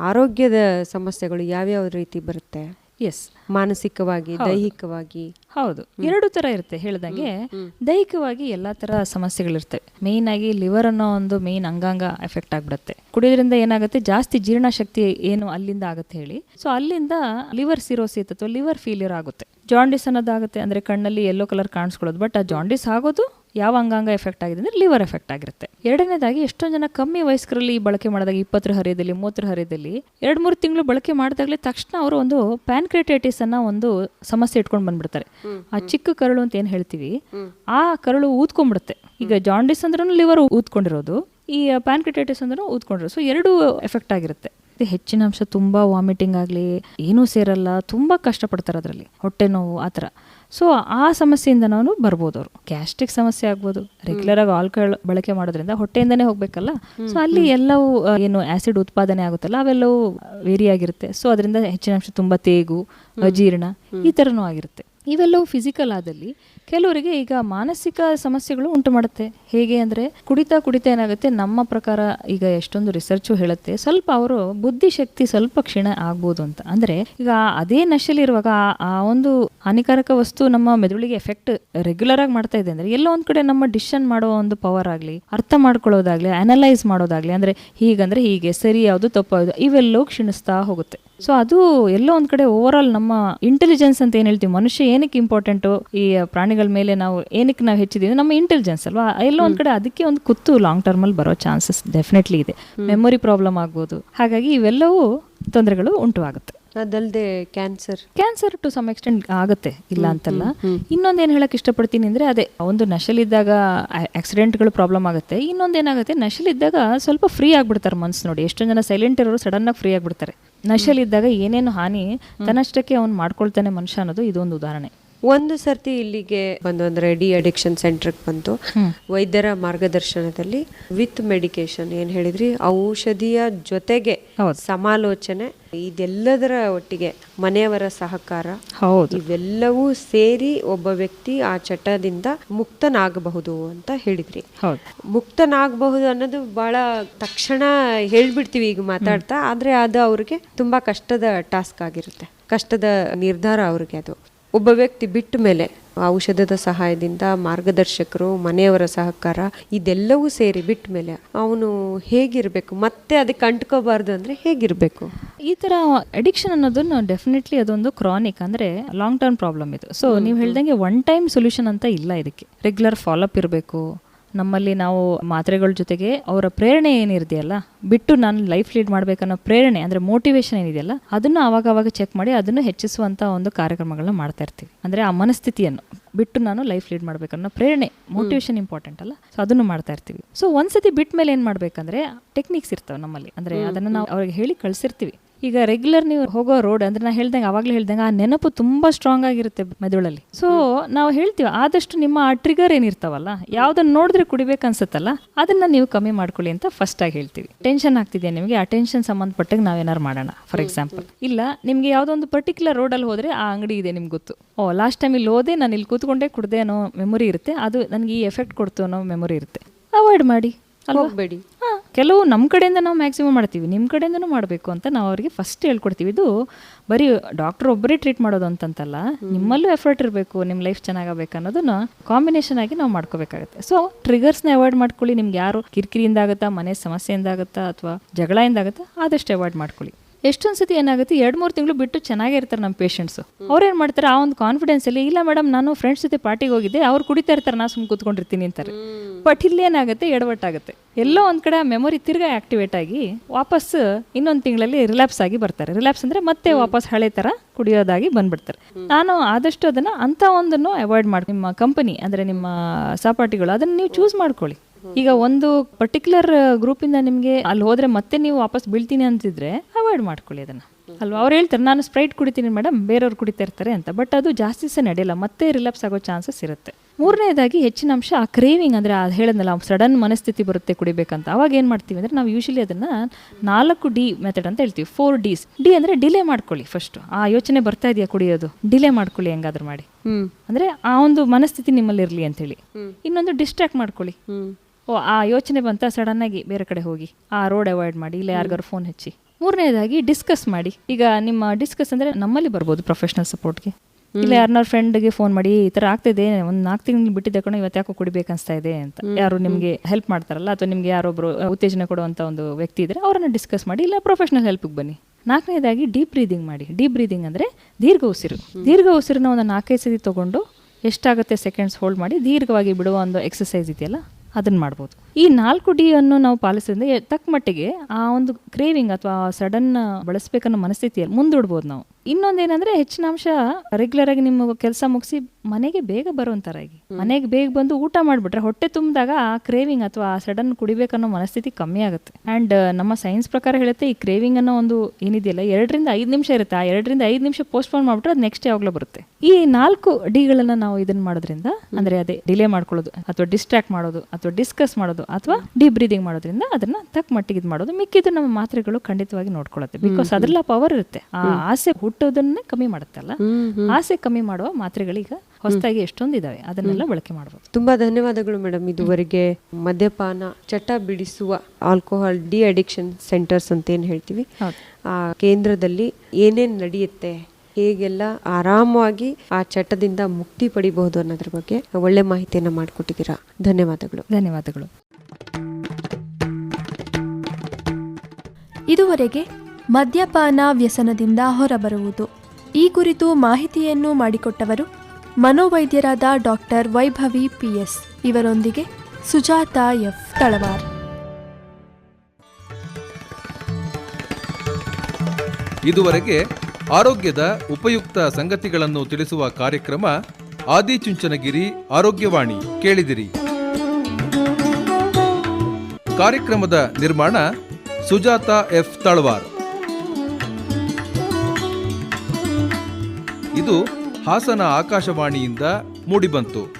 ಆರೋಗ್ಯದ ಸಮಸ್ಯೆಗಳು ಯಾವ್ಯಾವ ರೀತಿ ಬರುತ್ತೆ? ಎಸ್ ಮಾನಸಿಕವಾಗಿ ದೈಹಿಕವಾಗಿ? ಹೌದು. ಎರಡು ತರ ಇರುತ್ತೆ ಹೇಳ್ದಂಗೆ. ದೈಹಿಕವಾಗಿ ಎಲ್ಲಾ ತರ ಸಮಸ್ಯೆಗಳಿರ್ತವೆ. ಮೇಯ್ನ್ ಆಗಿ ಲಿವರ್ ಅನ್ನೋ ಒಂದು ಮೇನ್ ಅಂಗಾಂಗ ಎಫೆಕ್ಟ್ ಆಗ್ಬಿಡುತ್ತೆ. ಕುಡಿಯೋದ್ರಿಂದ ಏನಾಗುತ್ತೆ? ಜಾಸ್ತಿ ಜೀರ್ಣಶಕ್ತಿ ಏನು ಅಲ್ಲಿಂದ ಆಗುತ್ತೆ ಹೇಳಿ. ಸೊ ಅಲ್ಲಿಂದ ಲಿವರ್ ಸಿರೋಸಿತ್ ಅಥವಾ ಲಿವರ್ ಫೇಲ್ಯೂರ್ ಆಗುತ್ತೆ. ಜಾಂಡಿಸ್ ಅನ್ನೋದಾಗುತ್ತೆ. ಅಂದ್ರೆ ಕಣ್ಣಲ್ಲಿ ಯೆಲ್ಲೋ ಕಲರ್ ಕಾಣಿಸ್ಕೊಳ್ಳೋದು. ಬಟ್ ಆ ಜಾಂಡಿಸ್ ಆಗೋದು ಯಾವ ಅಂಗಾಂಗ ಎಫೆಕ್ಟ್ ಆಗಿದೆ ಅಂದರೆ ಲಿವರ್ ಎಫೆಕ್ಟ್ ಆಗಿರುತ್ತೆ. ಎರಡನೇದಾಗಿ ಎಷ್ಟೊಂದು ಜನ ಕಮ್ಮಿ ವಯಸ್ಕರಲ್ಲಿ ಬಳಕೆ ಮಾಡಿದಾಗ ಇಪ್ಪತ್ತರ ಹರಿಯದಲ್ಲಿ ಮೂವತ್ತರ ಹರಿಯದಲ್ಲಿ ಎರಡು ಮೂರು ತಿಂಗಳು ಬಳಕೆ ಮಾಡಿದಾಗಲೇ ತಕ್ಷಣ ಅವರು ಒಂದು ಪ್ಯಾನ್ಕ್ರೆಟೈಟಿಸ್ ಅನ್ನ ಒಂದು ಸಮಸ್ಯೆ ಇಟ್ಕೊಂಡು ಬಂದ್ಬಿಡ್ತಾರೆ. ಆ ಚಿಕ್ಕ ಕರಳು ಅಂತ ಏನು ಹೇಳ್ತೀವಿ ಆ ಕರಳು ಊದ್ಕೊಂಡ್ಬಿಡುತ್ತೆ. ಈಗ ಜಾಂಡಿಸ್ ಅಂದ್ರೂ ಲಿವರ್ ಊದ್ಕೊಂಡಿರೋದು ಈ ಪ್ಯಾನ್ಕ್ರಿಟೈಟಿಸ್ ಅಂದ್ರೂ ಊದ್ಕೊಂಡಿರೋದು. ಸೊ ಎರಡು ಎಫೆಕ್ಟ್ ಆಗಿರುತ್ತೆ. ಹೆಚ್ಚಿನ ಅಂಶ ತುಂಬಾ ವಾಮಿಟಿಂಗ್ ಆಗಲಿ ಏನೂ ಸೇರಲ್ಲ ತುಂಬಾ ಕಷ್ಟಪಡ್ತಾರೆ ಅದರಲ್ಲಿ. ಹೊಟ್ಟೆ ನೋವು ಆ ಥರ. ಸೊ ಆ ಸಮಸ್ಯೆಯಿಂದ ನಾನು ಬರ್ಬೋದು ಅವರು ಗ್ಯಾಸ್ಟ್ರಿಕ್ ಸಮಸ್ಯೆ ಆಗ್ಬೋದು. ರೆಗ್ಯುಲರ್ ಆಗಿ ಆಲ್ಕೋಹಾಲ್ ಬಳಕೆ ಮಾಡೋದ್ರಿಂದ ಹೊಟ್ಟೆಯಿಂದನೇ ಹೋಗ್ಬೇಕಲ್ಲ? ಸೊ ಅಲ್ಲಿ ಎಲ್ಲವೂ ಏನು ಆಸಿಡ್ ಉತ್ಪಾದನೆ ಆಗುತ್ತಲ್ಲ? ಅವೆಲ್ಲವೂ ವೇರಿ ಆಗಿರುತ್ತೆ. ಸೊ ಅದರಿಂದ ಹೆಚ್ಚಿನ ಅಂಶ ತುಂಬ ತೇಗು ಅಜೀರ್ಣ ಈ ಥರನೂ ಆಗಿರುತ್ತೆ. ಇವೆಲ್ಲವೂ ಫಿಸಿಕಲ್ ಆದಲ್ಲಿ ಕೆಲವರಿಗೆ ಈಗ ಮಾನಸಿಕ ಸಮಸ್ಯೆಗಳು ಉಂಟು ಮಾಡುತ್ತೆ. ಹೇಗೆ ಅಂದರೆ ಕುಡಿತಾ ಕುಡಿತಾ ಏನಾಗುತ್ತೆ? ನಮ್ಮ ಪ್ರಕಾರ ಈಗ ಎಷ್ಟೊಂದು ರಿಸರ್ಚು ಹೇಳುತ್ತೆ, ಸ್ವಲ್ಪ ಅವರು ಬುದ್ಧಿಶಕ್ತಿ ಸ್ವಲ್ಪ ಕ್ಷೀಣ ಆಗ್ಬೋದು ಅಂತ. ಅಂದರೆ ಈಗ ಅದೇ ನಶೆಲಿರುವಾಗ ಆ- ಆ ಒಂದು ಹಾನಿಕಾರಕ ವಸ್ತು ನಮ್ಮ ಮೆದುಳಿಗೆ ಎಫೆಕ್ಟ್ ರೆಗ್ಯುಲರ್ ಆಗಿ ಮಾಡ್ತಾ ಇದೆ. ಅಂದರೆ ಎಲ್ಲೋ ಒಂದು ಕಡೆ ನಮ್ಮ ಡಿಸಿಷನ್ ಮಾಡೋ ಒಂದು ಪವರ್ ಆಗಲಿ, ಅರ್ಥ ಮಾಡ್ಕೊಳ್ಳೋದಾಗಲಿ ಅನಲೈಸ್ ಮಾಡೋದಾಗ್ಲಿ, ಅಂದರೆ ಹೀಗಂದ್ರೆ ಹೀಗೆ, ಸರಿ ಯಾವುದು, ತಪ್ಪು ಯಾವುದು, ಇವೆಲ್ಲವೂ ಕ್ಷೀಣಿಸ್ತಾ ಹೋಗುತ್ತೆ. ಸೊ ಅದು ಎಲ್ಲೋ ಒಂದ್ ಕಡೆ ಓವರ್ ಆಲ್ ನಮ್ಮ ಇಂಟೆಲಿಜೆನ್ಸ್ ಅಂತ ಏನ್ ಹೇಳ್ತೀವಿ ಮನುಷ್ಯ ಏನಕ್ಕೆ ಇಂಪಾರ್ಟೆಂಟು ಈ ಪ್ರಾಣಿಗಳ ಮೇಲೆ ನಾವು ಏನಕ್ಕೆ ನಾವು ಹೆಚ್ಚಿದೀವಿ ನಮ್ಮ ಇಂಟೆಲಿಜೆನ್ಸ್ ಅಲ್ವಾ? ಎಲ್ಲೋ ಒಂದ್ ಕಡೆ ಅದಕ್ಕೆ ಒಂದು ಕುತ್ತು ಲಾಂಗ್ ಟರ್ಮ್ ಅಲ್ಲಿ ಬರೋ ಚಾನ್ಸಸ್ ಡೆಫಿನೆಟ್ಲಿ ಇದೆ. ಮೆಮೊರಿ ಪ್ರಾಬ್ಲಮ್ ಆಗ್ಬೋದು. ಹಾಗಾಗಿ ಇವೆಲ್ಲವೂ ತೊಂದರೆಗಳು ಉಂಟು ಆಗುತ್ತೆ. ಅದಲ್ಲದೆ cancer cancer to some extent ಆಗುತ್ತೆ ಇಲ್ಲ ಅಂತಲ್ಲ. ಇನ್ನೊಂದು ಏನು ಹೇಳಕ್ ಇಷ್ಟಪಡ್ತೀನಿ ಅಂದ್ರೆ ಅದೇ ಒಂದು ನಶಲಿದ್ದಾಗ ಆಕ್ಸಿಡೆಂಟ್ಗಳು ಪ್ರಾಬ್ಲಮ್ ಆಗುತ್ತೆ. ಇನ್ನೊಂದು ಏನಾಗುತ್ತೆ ನಶಲಿದ್ದಾಗ ಸ್ವಲ್ಪ ಫ್ರೀ ಆಗಿಬಿಡ್ತಾರೆ ಮನ್ಸು ನೋಡಿ. ಎಷ್ಟೊಂದು ಜನ ಸೈಲೆಂಟ್ ಇರೋರು ಸಡನ್ ಆಗಿ ಫ್ರೀ ಆಗ್ಬಿಡ್ತಾರೆ. ನಶಲಿದ್ದಾಗ ಏನೇನು ಹಾನಿ ತನ್ನಷ್ಟಕ್ಕೆ ಅವ್ನು ಮಾಡ್ಕೊಳ್ತಾನೆ ಮನುಷ್ಯ ಅನ್ನೋದು ಇದೊಂದು ಉದಾಹರಣೆ. ಒಂದು ಸರ್ತಿ ಇಲ್ಲಿಗೆ ಬಂದು ಅಂದ್ರೆ ಡಿ ಅಡಿಕ್ಷನ್ ಸೆಂಟರ್ಗೆ ಬಂತು ವೈದ್ಯರ ಮಾರ್ಗದರ್ಶನದಲ್ಲಿ ವಿತ್ ಮೆಡಿಕೇಶನ್ ಏನ್ ಹೇಳಿದ್ರಿ? ಔಷಧಿಯ ಜೊತೆಗೆ ಸಮಾಲೋಚನೆ ಇದೆಲ್ಲದರ ಒಟ್ಟಿಗೆ ಮನೆಯವರ ಸಹಕಾರ ಹೌದು. ಇವೆಲ್ಲವೂ ಸೇರಿ ಒಬ್ಬ ವ್ಯಕ್ತಿ ಆ ಚಟದಿಂದ ಮುಕ್ತನಾಗಬಹುದು ಅಂತ ಹೇಳಿದ್ರಿ. ಹೌದು. ಮುಕ್ತನಾಗಬಹುದು ಅನ್ನೋದು ಬಹಳ ತಕ್ಷಣ ಹೇಳ್ಬಿಡ್ತೀವಿ ಈಗ ಮಾತಾಡ್ತಾ ಆದ್ರೆ ಅದು ಅವ್ರಿಗೆ ತುಂಬಾ ಕಷ್ಟದ ಟಾಸ್ಕ್ ಆಗಿರುತ್ತೆ. ಕಷ್ಟದ ನಿರ್ಧಾರ ಅವ್ರಿಗೆ ಅದು. ಒಬ್ಬ ವ್ಯಕ್ತಿ ಬಿಟ್ಟ ಮೇಲೆ ಔಷಧದ ಸಹಾಯದಿಂದ ಮಾರ್ಗದರ್ಶಕರು ಮನೆಯವರ ಸಹಕಾರ ಇದೆಲ್ಲವೂ ಸೇರಿ ಬಿಟ್ಟ ಮೇಲೆ ಅವನು ಹೇಗಿರಬೇಕು? ಮತ್ತೆ ಅದಕ್ಕೆ ಅಂಟ್ಕೋಬಾರ್ದು ಅಂದರೆ ಹೇಗಿರಬೇಕು? ಈ ಥರ ಅಡಿಕ್ಷನ್ ಅನ್ನೋದನ್ನು ಡೆಫಿನೆಟ್ಲಿ ಅದೊಂದು ಕ್ರಾನಿಕ್ ಅಂದರೆ ಲಾಂಗ್ ಟರ್ಮ್ ಪ್ರಾಬ್ಲಮ್ ಇದು. ಸೊ ನೀವು ಹೇಳ್ದಂಗೆ ಒನ್ ಟೈಮ್ ಸೊಲ್ಯೂಷನ್ ಅಂತ ಇಲ್ಲ ಇದಕ್ಕೆ. ರೆಗ್ಯುಲರ್ ಫಾಲೋಅಪ್ ಇರಬೇಕು. ನಮ್ಮಲ್ಲಿ ನಾವು ಮಾತ್ರೆಗಳ ಜೊತೆಗೆ ಅವರ ಪ್ರೇರಣೆ ಏನಿದೆಯಲ್ಲ ಬಿಟ್ಟು ನಾನು ಲೈಫ್ ಲೀಡ್ ಮಾಡಬೇಕನ್ನೋ ಪ್ರೇರಣೆ ಅಂದರೆ ಮೋಟಿವೇಶನ್ ಏನಿದೆಯಲ್ಲ ಅದನ್ನು ಆವಾಗ ಅವಾಗ ಚೆಕ್ ಮಾಡಿ ಅದನ್ನು ಹೆಚ್ಚಿಸುವಂಥ ಒಂದು ಕಾರ್ಯಕ್ರಮಗಳನ್ನ ಮಾಡ್ತಾ ಇರ್ತೀವಿ. ಅಂದರೆ ಆ ಮನಸ್ಥಿತಿಯನ್ನು ಬಿಟ್ಟು ನಾನು ಲೈಫ್ ಲೀಡ್ ಮಾಡಬೇಕನ್ನೋ ಪ್ರೇರಣೆ ಮೋಟಿವೇಶನ್ ಇಂಪಾರ್ಟೆಂಟ್ ಅಲ್ಲ. ಸೊ ಅದನ್ನು ಮಾಡ್ತಾ ಇರ್ತೀವಿ. ಸೊ ಒಂದ್ಸತಿ ಬಿಟ್ಟ ಮೇಲೆ ಏನು ಮಾಡಬೇಕಂದ್ರೆ ಟೆಕ್ನಿಕ್ಸ್ ಇರ್ತವೆ ನಮ್ಮಲ್ಲಿ. ಅಂದ್ರೆ ಅದನ್ನ ನಾವು ಅವ್ರಿಗೆ ಹೇಳಿ ಕಳ್ಸಿರ್ತೀವಿ. ಈಗ ರೆಗ್ಯುಲರ್ ನೀವು ಹೋಗೋ ರೋಡ್ ಅಂದ್ರೆ ನಾ ಹೇಳ್ದಂಗೆ ಅವಾಗಲೇ ಹೇಳ್ದಂಗೆ ಆ ನೆನಪು ತುಂಬಾ ಸ್ಟ್ರಾಂಗ್ ಆಗಿರುತ್ತೆ ಮೆದುಳಲ್ಲಿ ಸೊ ನಾವು ಹೇಳ್ತೀವಿ ಆದಷ್ಟು ನಿಮ್ಮ ಆ ಟ್ರಿಗರ್ ಏನಿರ್ತಾವಲ್ಲ ಯಾವ್ದನ್ನ ನೋಡಿದ್ರೆ ಕುಡಿಬೇಕು ಅನ್ಸುತ್ತಲ್ಲ ಅದನ್ನ ನೀವು ಕಮ್ಮಿ ಮಾಡ್ಕೊಳ್ಳಿ ಅಂತ ಫಸ್ಟ್ ಆಗಿ ಹೇಳ್ತೀವಿ. ಟೆನ್ಷನ್ ಆಗ್ತಿದೆ ನಿಮಗೆ? ಆ ಟೆನ್ಷನ್ ಸಂಬಂಧಪಟ್ಟಾಗ ನಾವೇನಾರು ಮಾಡೋಣ ಫಾರ್ ಎಕ್ಸಾಂಪಲ್ ಇಲ್ಲ ನಿಮ್ಗೆ ಯಾವುದೋ ಒಂದು ಪರ್ಟಿಕ್ಯುಲರ್ ರೋಡಲ್ಲಿ ಹೋದ್ರೆ ಆ ಅಂಗಡಿ ಇದೆ ನಿಮ್ಗೆ ಗೊತ್ತು. ಓ ಲಾಸ್ಟ್ ಟೈಮ್ ಇಲ್ಲಿ ಹೋದೆ ನಾನು ಇಲ್ಲಿ ಕೂತ್ಕೊಂಡೆ ಕುಡ್ದೆ ಅನ್ನೋ ಮೆಮೊರಿ ಇರುತ್ತೆ ಅದು ನನಗೆ ಈ ಎಫೆಕ್ಟ್ ಕೊಡ್ತು ಅನ್ನೋ ಮೆಮೊರಿ ಇರುತ್ತೆ. ಅವಾಯ್ಡ್ ಮಾಡಿ? ಹೋಗ್ಬೇಡಿ. ಹಾ, ಕೆಲವು ನಮ್ಮ ಕಡೆಯಿಂದ ನಾವು ಮ್ಯಾಕ್ಸಿಮಮ್ ಮಾಡ್ತೀವಿ ನಿಮ್ಮ ಕಡೆಯಿಂದನೂ ಮಾಡಬೇಕು ಅಂತ ನಾವು ಅವರಿಗೆ ಫಸ್ಟ್ ಹೇಳ್ಕೊಡ್ತೀವಿ. ಇದು ಬರೀ ಡಾಕ್ಟರ್ ಒಬ್ಬರೇ ಟ್ರೀಟ್ ಮಾಡೋದು ಅಂತಂತಲ್ಲ ನಿಮ್ಮಲ್ಲೂ ಎಫರ್ಟ್ ಇರಬೇಕು ನಿಮ್ಮ ಲೈಫ್ ಚೆನ್ನಾಗಬೇಕು ಅನ್ನೋದನ್ನ ಕಾಂಬಿನೇಷನ್ ಆಗಿ ನಾವು ಮಾಡ್ಕೋಬೇಕಾಗುತ್ತೆ. ಸೊ ಟ್ರಿಗರ್ಸ್ನ ಅವಾಯ್ಡ್ ಮಾಡ್ಕೊಳ್ಳಿ ನಿಮ್ಗೆ ಯಾರು ಕಿರಿಕಿರಿಯಿಂದ ಆಗುತ್ತಾ ಮನೆ ಸಮಸ್ಯೆಯಿಂದ ಆಗುತ್ತಾ ಅಥವಾ ಜಗಳ ಆಗುತ್ತಾ ಆದಷ್ಟು ಅವಾಯ್ಡ್ ಮಾಡ್ಕೊಳ್ಳಿ. ಎಷ್ಟೊಂದು ಸತಿ ಏನಾಗುತ್ತೆ? ಎರಡು ಮೂರು ತಿಂಗಳು ಬಿಟ್ಟು ಚೆನ್ನಾಗೇ ಇರ್ತಾರೆ ನಮ್ಮ ಪೇಷಂಟ್ಸು ಅವ್ರು ಏನು ಮಾಡ್ತಾರೆ? ಆ ಒಂದು ಕಾನ್ಫಿಡೆನ್ಸಲ್ಲಿ ಇಲ್ಲ ಮೇಡಮ್ ನಾನು ಫ್ರೆಂಡ್ಸ್ ಜೊತೆ ಪಾರ್ಟಿಗೆ ಹೋಗಿದ್ದೆ ಅವ್ರು ಕುಡಿತಾ ಇರ್ತಾರೆ ನಾನು ಸುಮ್ಮನೆ ಕೂತ್ಕೊಂಡಿರ್ತೀನಿ ಅಂತಾರೆ. ಬಟ್ ಇಲ್ಲಿ ಏನಾಗುತ್ತೆ? ಎಡವಟ್ಟಾಗುತ್ತೆ. ಎಲ್ಲೋ ಒಂದು ಕಡೆ ಮೆಮೊರಿ ತಿರ್ಗಾ ಆಕ್ಟಿವೇಟ್ ಆಗಿ ವಾಪಸ್ ಇನ್ನೊಂದು ತಿಂಗಳಲ್ಲಿ ರಿಲ್ಯಾಪ್ಸ್ ಆಗಿ ಬರ್ತಾರೆ. ರಿಲ್ಯಾಪ್ಸ್ ಅಂದ್ರೆ ಮತ್ತೆ ವಾಪಸ್ ಹಳೆ ತರ ಕುಡಿಯೋದಾಗಿ ಬಂದ್ಬಿಡ್ತಾರೆ. ನಾನು ಆದಷ್ಟು ಅದನ್ನ ಅಂತ ಒಂದನ್ನು ಅವಾಯ್ಡ್ ಮಾಡಿ ನಿಮ್ಮ ಕಂಪನಿ ಅಂದ್ರೆ ನಿಮ್ಮ ಸಹಪಾಠಿಗಳು ಅದನ್ನ ನೀವು ಚೂಸ್ ಮಾಡ್ಕೊಳ್ಳಿ. ಈಗ ಒಂದು ಪರ್ಟಿಕ್ಯುಲರ್ ಗ್ರೂಪಿಂದ ನಿಮಗೆ ಅಲ್ಲಿ ಹೋದ್ರೆ ಮತ್ತೆ ನೀವು ವಾಪಸ್ ಬೀಳ್ತೀನಿ ಅಂತಿದ್ರೆ ಅವಾಯ್ಡ್ ಮಾಡ್ಕೊಳ್ಳಿ ಅದನ್ನ. ಅಲ್ವಾ? ಅವ್ರು ಹೇಳ್ತಾರೆ ನಾನು ಸ್ಪ್ರೈಟ್ ಕುಡಿತೀನಿ ಮೇಡಮ್ ಬೇರೆಯವ್ರು ಕುಡಿತಾ ಇರ್ತಾರೆ ಅಂತ. ಬಟ್ ಅದು ಜಾಸ್ತಿ ಸಹ ನಡೆಯಲ್ಲ ಮತ್ತೆ ರಿಲ್ಯಾಪ್ಸ್ ಆಗೋ ಚಾನ್ಸಸ್ ಇರುತ್ತೆ. ಮೂರನೇದಾಗಿ ಹೆಚ್ಚಿನ ಅಂಶ ಆ ಕ್ರೇವಿಂಗ್ ಅಂದ್ರೆ ಅದು ಹೇಳಿದ್ನಲ್ಲ ಸಡನ್ ಮನಸ್ಥಿತಿ ಬರುತ್ತೆ ಕುಡಿಬೇಕಂತ. ಅವಾಗ ಏನು ಮಾಡ್ತೀವಿ ಅಂದ್ರೆ ನಾವು ಯೂಶಲಿ ಅದನ್ನ ನಾಲ್ಕು ಡಿ ಮೆಥಡ್ ಅಂತ ಹೇಳ್ತೀವಿ ಫೋರ್ ಡಿಸ್ ಡಿ ಅಂದ್ರೆ ಡಿಲೇ ಮಾಡ್ಕೊಳ್ಳಿ ಫಸ್ಟ್ ಆ ಯೋಚನೆ ಬರ್ತಾ ಇದೆಯಾ ಕುಡಿಯೋದು? ಡಿಲೇ ಮಾಡ್ಕೊಳ್ಳಿ ಹೆಂಗಾದ್ರೂ ಮಾಡಿ. ಅಂದ್ರೆ ಆ ಒಂದು ಮನಸ್ಥಿತಿ ನಿಮ್ಮಲ್ಲಿ ಅಂತ ಅಂತೇಳಿ ಇನ್ನೊಂದು ಡಿಸ್ಟ್ರಾಕ್ಟ್ ಮಾಡ್ಕೊಳ್ಳಿ. ಓ ಆ ಯೋಚನೆ ಬಂತ ಸಡನ್ ಆಗಿ ಬೇರೆ ಕಡೆ ಹೋಗಿ. ಆ ರೋಡ್ ಅವಾಯ್ಡ್ ಮಾಡಿ ಇಲ್ಲ ಯಾರಿಗಾರು ಫೋನ್ ಹಚ್ಚಿ. ಮೂರನೇದಾಗಿ ಡಿಸ್ಕಸ್ ಮಾಡಿ. ಈಗ ನಿಮ್ಮ ಡಿಸ್ಕಸ್ ಅಂದ್ರೆ ನಮ್ಮಲ್ಲಿ ಬರ್ಬೋದು ಪ್ರೊಫೆಷನಲ್ ಸಪೋರ್ಟ್ಗೆ ಇಲ್ಲ ಯಾರನ್ನ ಫ್ರೆಂಡ್ಗೆ ಫೋನ್ ಮಾಡಿ ಈ ತರ ಆಗ್ತಿದೆ ಒಂದು ನಾಲ್ಕು ತಿಂಗಳು ಬಿಟ್ಟಿದ್ದೆ ಕಣೋ ಇವತ್ತು ಯಾಕೋ ಕುಡಿಬೇಕು ಅನ್ಸ್ತಾ ಇದೆ ಅಂತ. ಯಾರು ನಿಮಗೆ ಹೆಲ್ಪ್ ಮಾಡ್ತಾರಲ್ಲ ಅಥವಾ ನಿಮ್ಗೆ ಯಾರೊಬ್ರು ಉತ್ತೇಜನ ಕೊಡುವಂತ ಒಂದು ವ್ಯಕ್ತಿ ಇದ್ರೆ ಅವರನ್ನ ಡಿಸ್ಕಸ್ ಮಾಡಿ ಇಲ್ಲ ಪ್ರೊಫೆಷನಲ್ ಹೆಲ್ಪ್ಗೆ ಬನ್ನಿ. ನಾಲ್ಕನೇದಾಗಿ ಡೀಪ್ ಬ್ರೀದಿಂಗ್ ಮಾಡಿ. ಡೀಪ್ ಬ್ರೀದಿಂಗ್ ಅಂದ್ರೆ ದೀರ್ಘ ಉಸಿರು. ದೀರ್ಘ ಉಸಿರನ್ನ ಒಂದು ನಾಲ್ಕೈದು ಸತಿ ತಗೊಂಡು ಎಷ್ಟಾಗುತ್ತೆ ಸೆಕೆಂಡ್ಸ್ ಹೋಲ್ಡ್ ಮಾಡಿ ದೀರ್ಘವಾಗಿ ಬಿಡುವ ಒಂದು ಎಕ್ಸಸೈಸ್ ಇದೆಯಲ್ಲ ಅದನ್ನ ಮಾಡ್ಬೋದು. ಈ ನಾಲ್ಕು ಡಿ ಅನ್ನು ನಾವು ಪಾಲಿಸಿದ್ರೆ ತಕ್ಕ ಮಟ್ಟಿಗೆ ಆ ಒಂದು ಕ್ರೇವಿಂಗ್ ಅಥವಾ ಸಡನ್ ಬಳಸಬೇಕನ್ನೋ ಮನಸ್ಥಿತಿಯಲ್ಲಿ ಮುಂದೂಡ್ಬೋದು ನಾವು. ಇನ್ನೊಂದೇನಂದ್ರೆ ಹೆಚ್ಚಿನ ಅಂಶ ರೆಗ್ಯುಲರ್ ಆಗಿ ನಿಮ್ಮ ಕೆಲಸ ಮುಗಿಸಿ ಮನೆಗೆ ಬೇಗ ಬರುವಂತರಾಗಿ. ಮನೆಗೆ ಬೇಗ ಬಂದು ಊಟ ಮಾಡಿಬಿಟ್ರೆ ಹೊಟ್ಟೆ ತುಂಬಿದಾಗ ಆ ಕ್ರೇವಿಂಗ್ ಅಥವಾ ಆ ಸಡನ್ ಕುಡಿಬೇಕನ್ನೋ ಮನಸ್ಥಿತಿ ಕಮ್ಮಿ ಆಗುತ್ತೆ. ಅಂಡ್ ನಮ್ಮ ಸೈನ್ಸ್ ಪ್ರಕಾರ ಹೇಳುತ್ತೆ ಈ ಕ್ರೇವಿಂಗ್ ಅನ್ನೋ ಒಂದು ಏನಿದೆಯಲ್ಲ ಎರಡರಿಂದ ಐದು ನಿಮಿಷ ಇರುತ್ತೆ. ಆ ಎರಡರಿಂದ ಐದು ನಿಮಿಷ ಪೋಸ್ಟ್ಪೋನ್ ಮಾಡ್ಬಿಟ್ರೆ ಅದು ನೆಕ್ಸ್ಟ್ ಯಾವಾಗಲೂ ಬರುತ್ತೆ. ಈ ನಾಲ್ಕು ಡಿಗಳನ್ನ ನಾವು ಇದನ್ನ ಮಾಡೋದ್ರಿಂದ ಅಂದ್ರೆ ಅದೇ ಡಿಲೇ ಮಾಡ್ಕೊಳ್ಳೋದು ಅಥವಾ ಡಿಸ್ಟ್ರಾಕ್ಟ್ ಮಾಡೋದು ಅಥವಾ ಡಿಸ್ಕಸ್ ಮಾಡೋದು ಅಥವಾ ಡೀಪ್ ಬ್ರೀದಿಂಗ್ ಮಾಡೋದ್ರಿಂದ ಅದನ್ನ ತಕ್ಕ ಮಟ್ಟಿಗೆ ಇದು ಮಾಡೋದು. ಮಿಕ್ಕಿದ್ದು ನಮ್ಮ ಮಾತ್ರೆಗಳು ಖಂಡಿತವಾಗಿ ನೋಡ್ಕೊಳ್ಳುತ್ತೆ ಬಿಕಾಸ್ ಅದ್ರಲ್ಲ ಪವರ್ ಇರುತ್ತೆ. ಆ ಆಸೆ ಹುಟ್ಟೋದನ್ನೇ ಕಮ್ಮಿ ಮಾಡುತ್ತಲ್ಲ ಆಸೆ ಕಮ್ಮಿ ಮಾಡುವ ಮಾತ್ರೆಗಳೀಗ ಹೊಸದಾಗಿ ಎಷ್ಟೊಂದು ಇದಾವೆ. ಅದನ್ನೆಲ್ಲ ಬಳಕೆ ಮಾಡಬಹುದು ತುಂಬಾ ಧನ್ಯವಾದಗಳು ಮೇಡಮ್ ಇದುವರೆಗೆ ಮದ್ಯಪಾನ ಚಟ ಬಿಡಿಸುವ ಆಲ್ಕೋಹಾಲ್ ಡಿ ಅಡಿಕ್ಷನ್ ಸೆಂಟರ್ಸ್ ಅಂತ ಏನು ಹೇಳ್ತೀವಿ ಆ ಕೇಂದ್ರದಲ್ಲಿ ಏನೇನ್ ನಡೆಯುತ್ತೆ ಹೇಗೆಲ್ಲ ಆರಾಮವಾಗಿ ಆ ಚಟದಿಂದ ಮುಕ್ತಿ ಪಡಿಬಹುದು ಅನ್ನೋದ್ರ ಬಗ್ಗೆ ಒಳ್ಳೆ ಮಾಹಿತಿಯನ್ನ ಮಾಡಿಕೊಟ್ಟಿದ್ದೀರಾ. ಧನ್ಯವಾದಗಳು. ಧನ್ಯವಾದಗಳು. ಇದುವರೆಗೆ ಮದ್ಯಪಾನ ವ್ಯಸನದಿಂದ ಹೊರಬರುವುದು. ಈ ಕುರಿತು ಮಾಹಿತಿಯನ್ನು ಮಾಡಿಕೊಟ್ಟವರು ಮನೋವೈದ್ಯರಾದ ಡಾಕ್ಟರ್ ವೈಭವಿ ಪಿಎಸ್ ಇವರೊಂದಿಗೆ ಸುಜಾತ ಎಫ್ ತಳವಾರ್. ಇದುವರೆಗೆ ಆರೋಗ್ಯದ ಉಪಯುಕ್ತ ಸಂಗತಿಗಳನ್ನು ತಿಳಿಸುವ ಕಾರ್ಯಕ್ರಮ ಆದಿಚುಂಚನಗಿರಿ ಆರೋಗ್ಯವಾಣಿ ಕೇಳಿದಿರಿ. ಕಾರ್ಯಕ್ರಮದ ನಿರ್ಮಾಣ ಸುಜಾತ ಎಫ್ ತಳವಾರ್. ಇದು ಹಾಸನ ಆಕಾಶವಾಣಿಯಿಂದ ಮೂಡಿಬಂತು.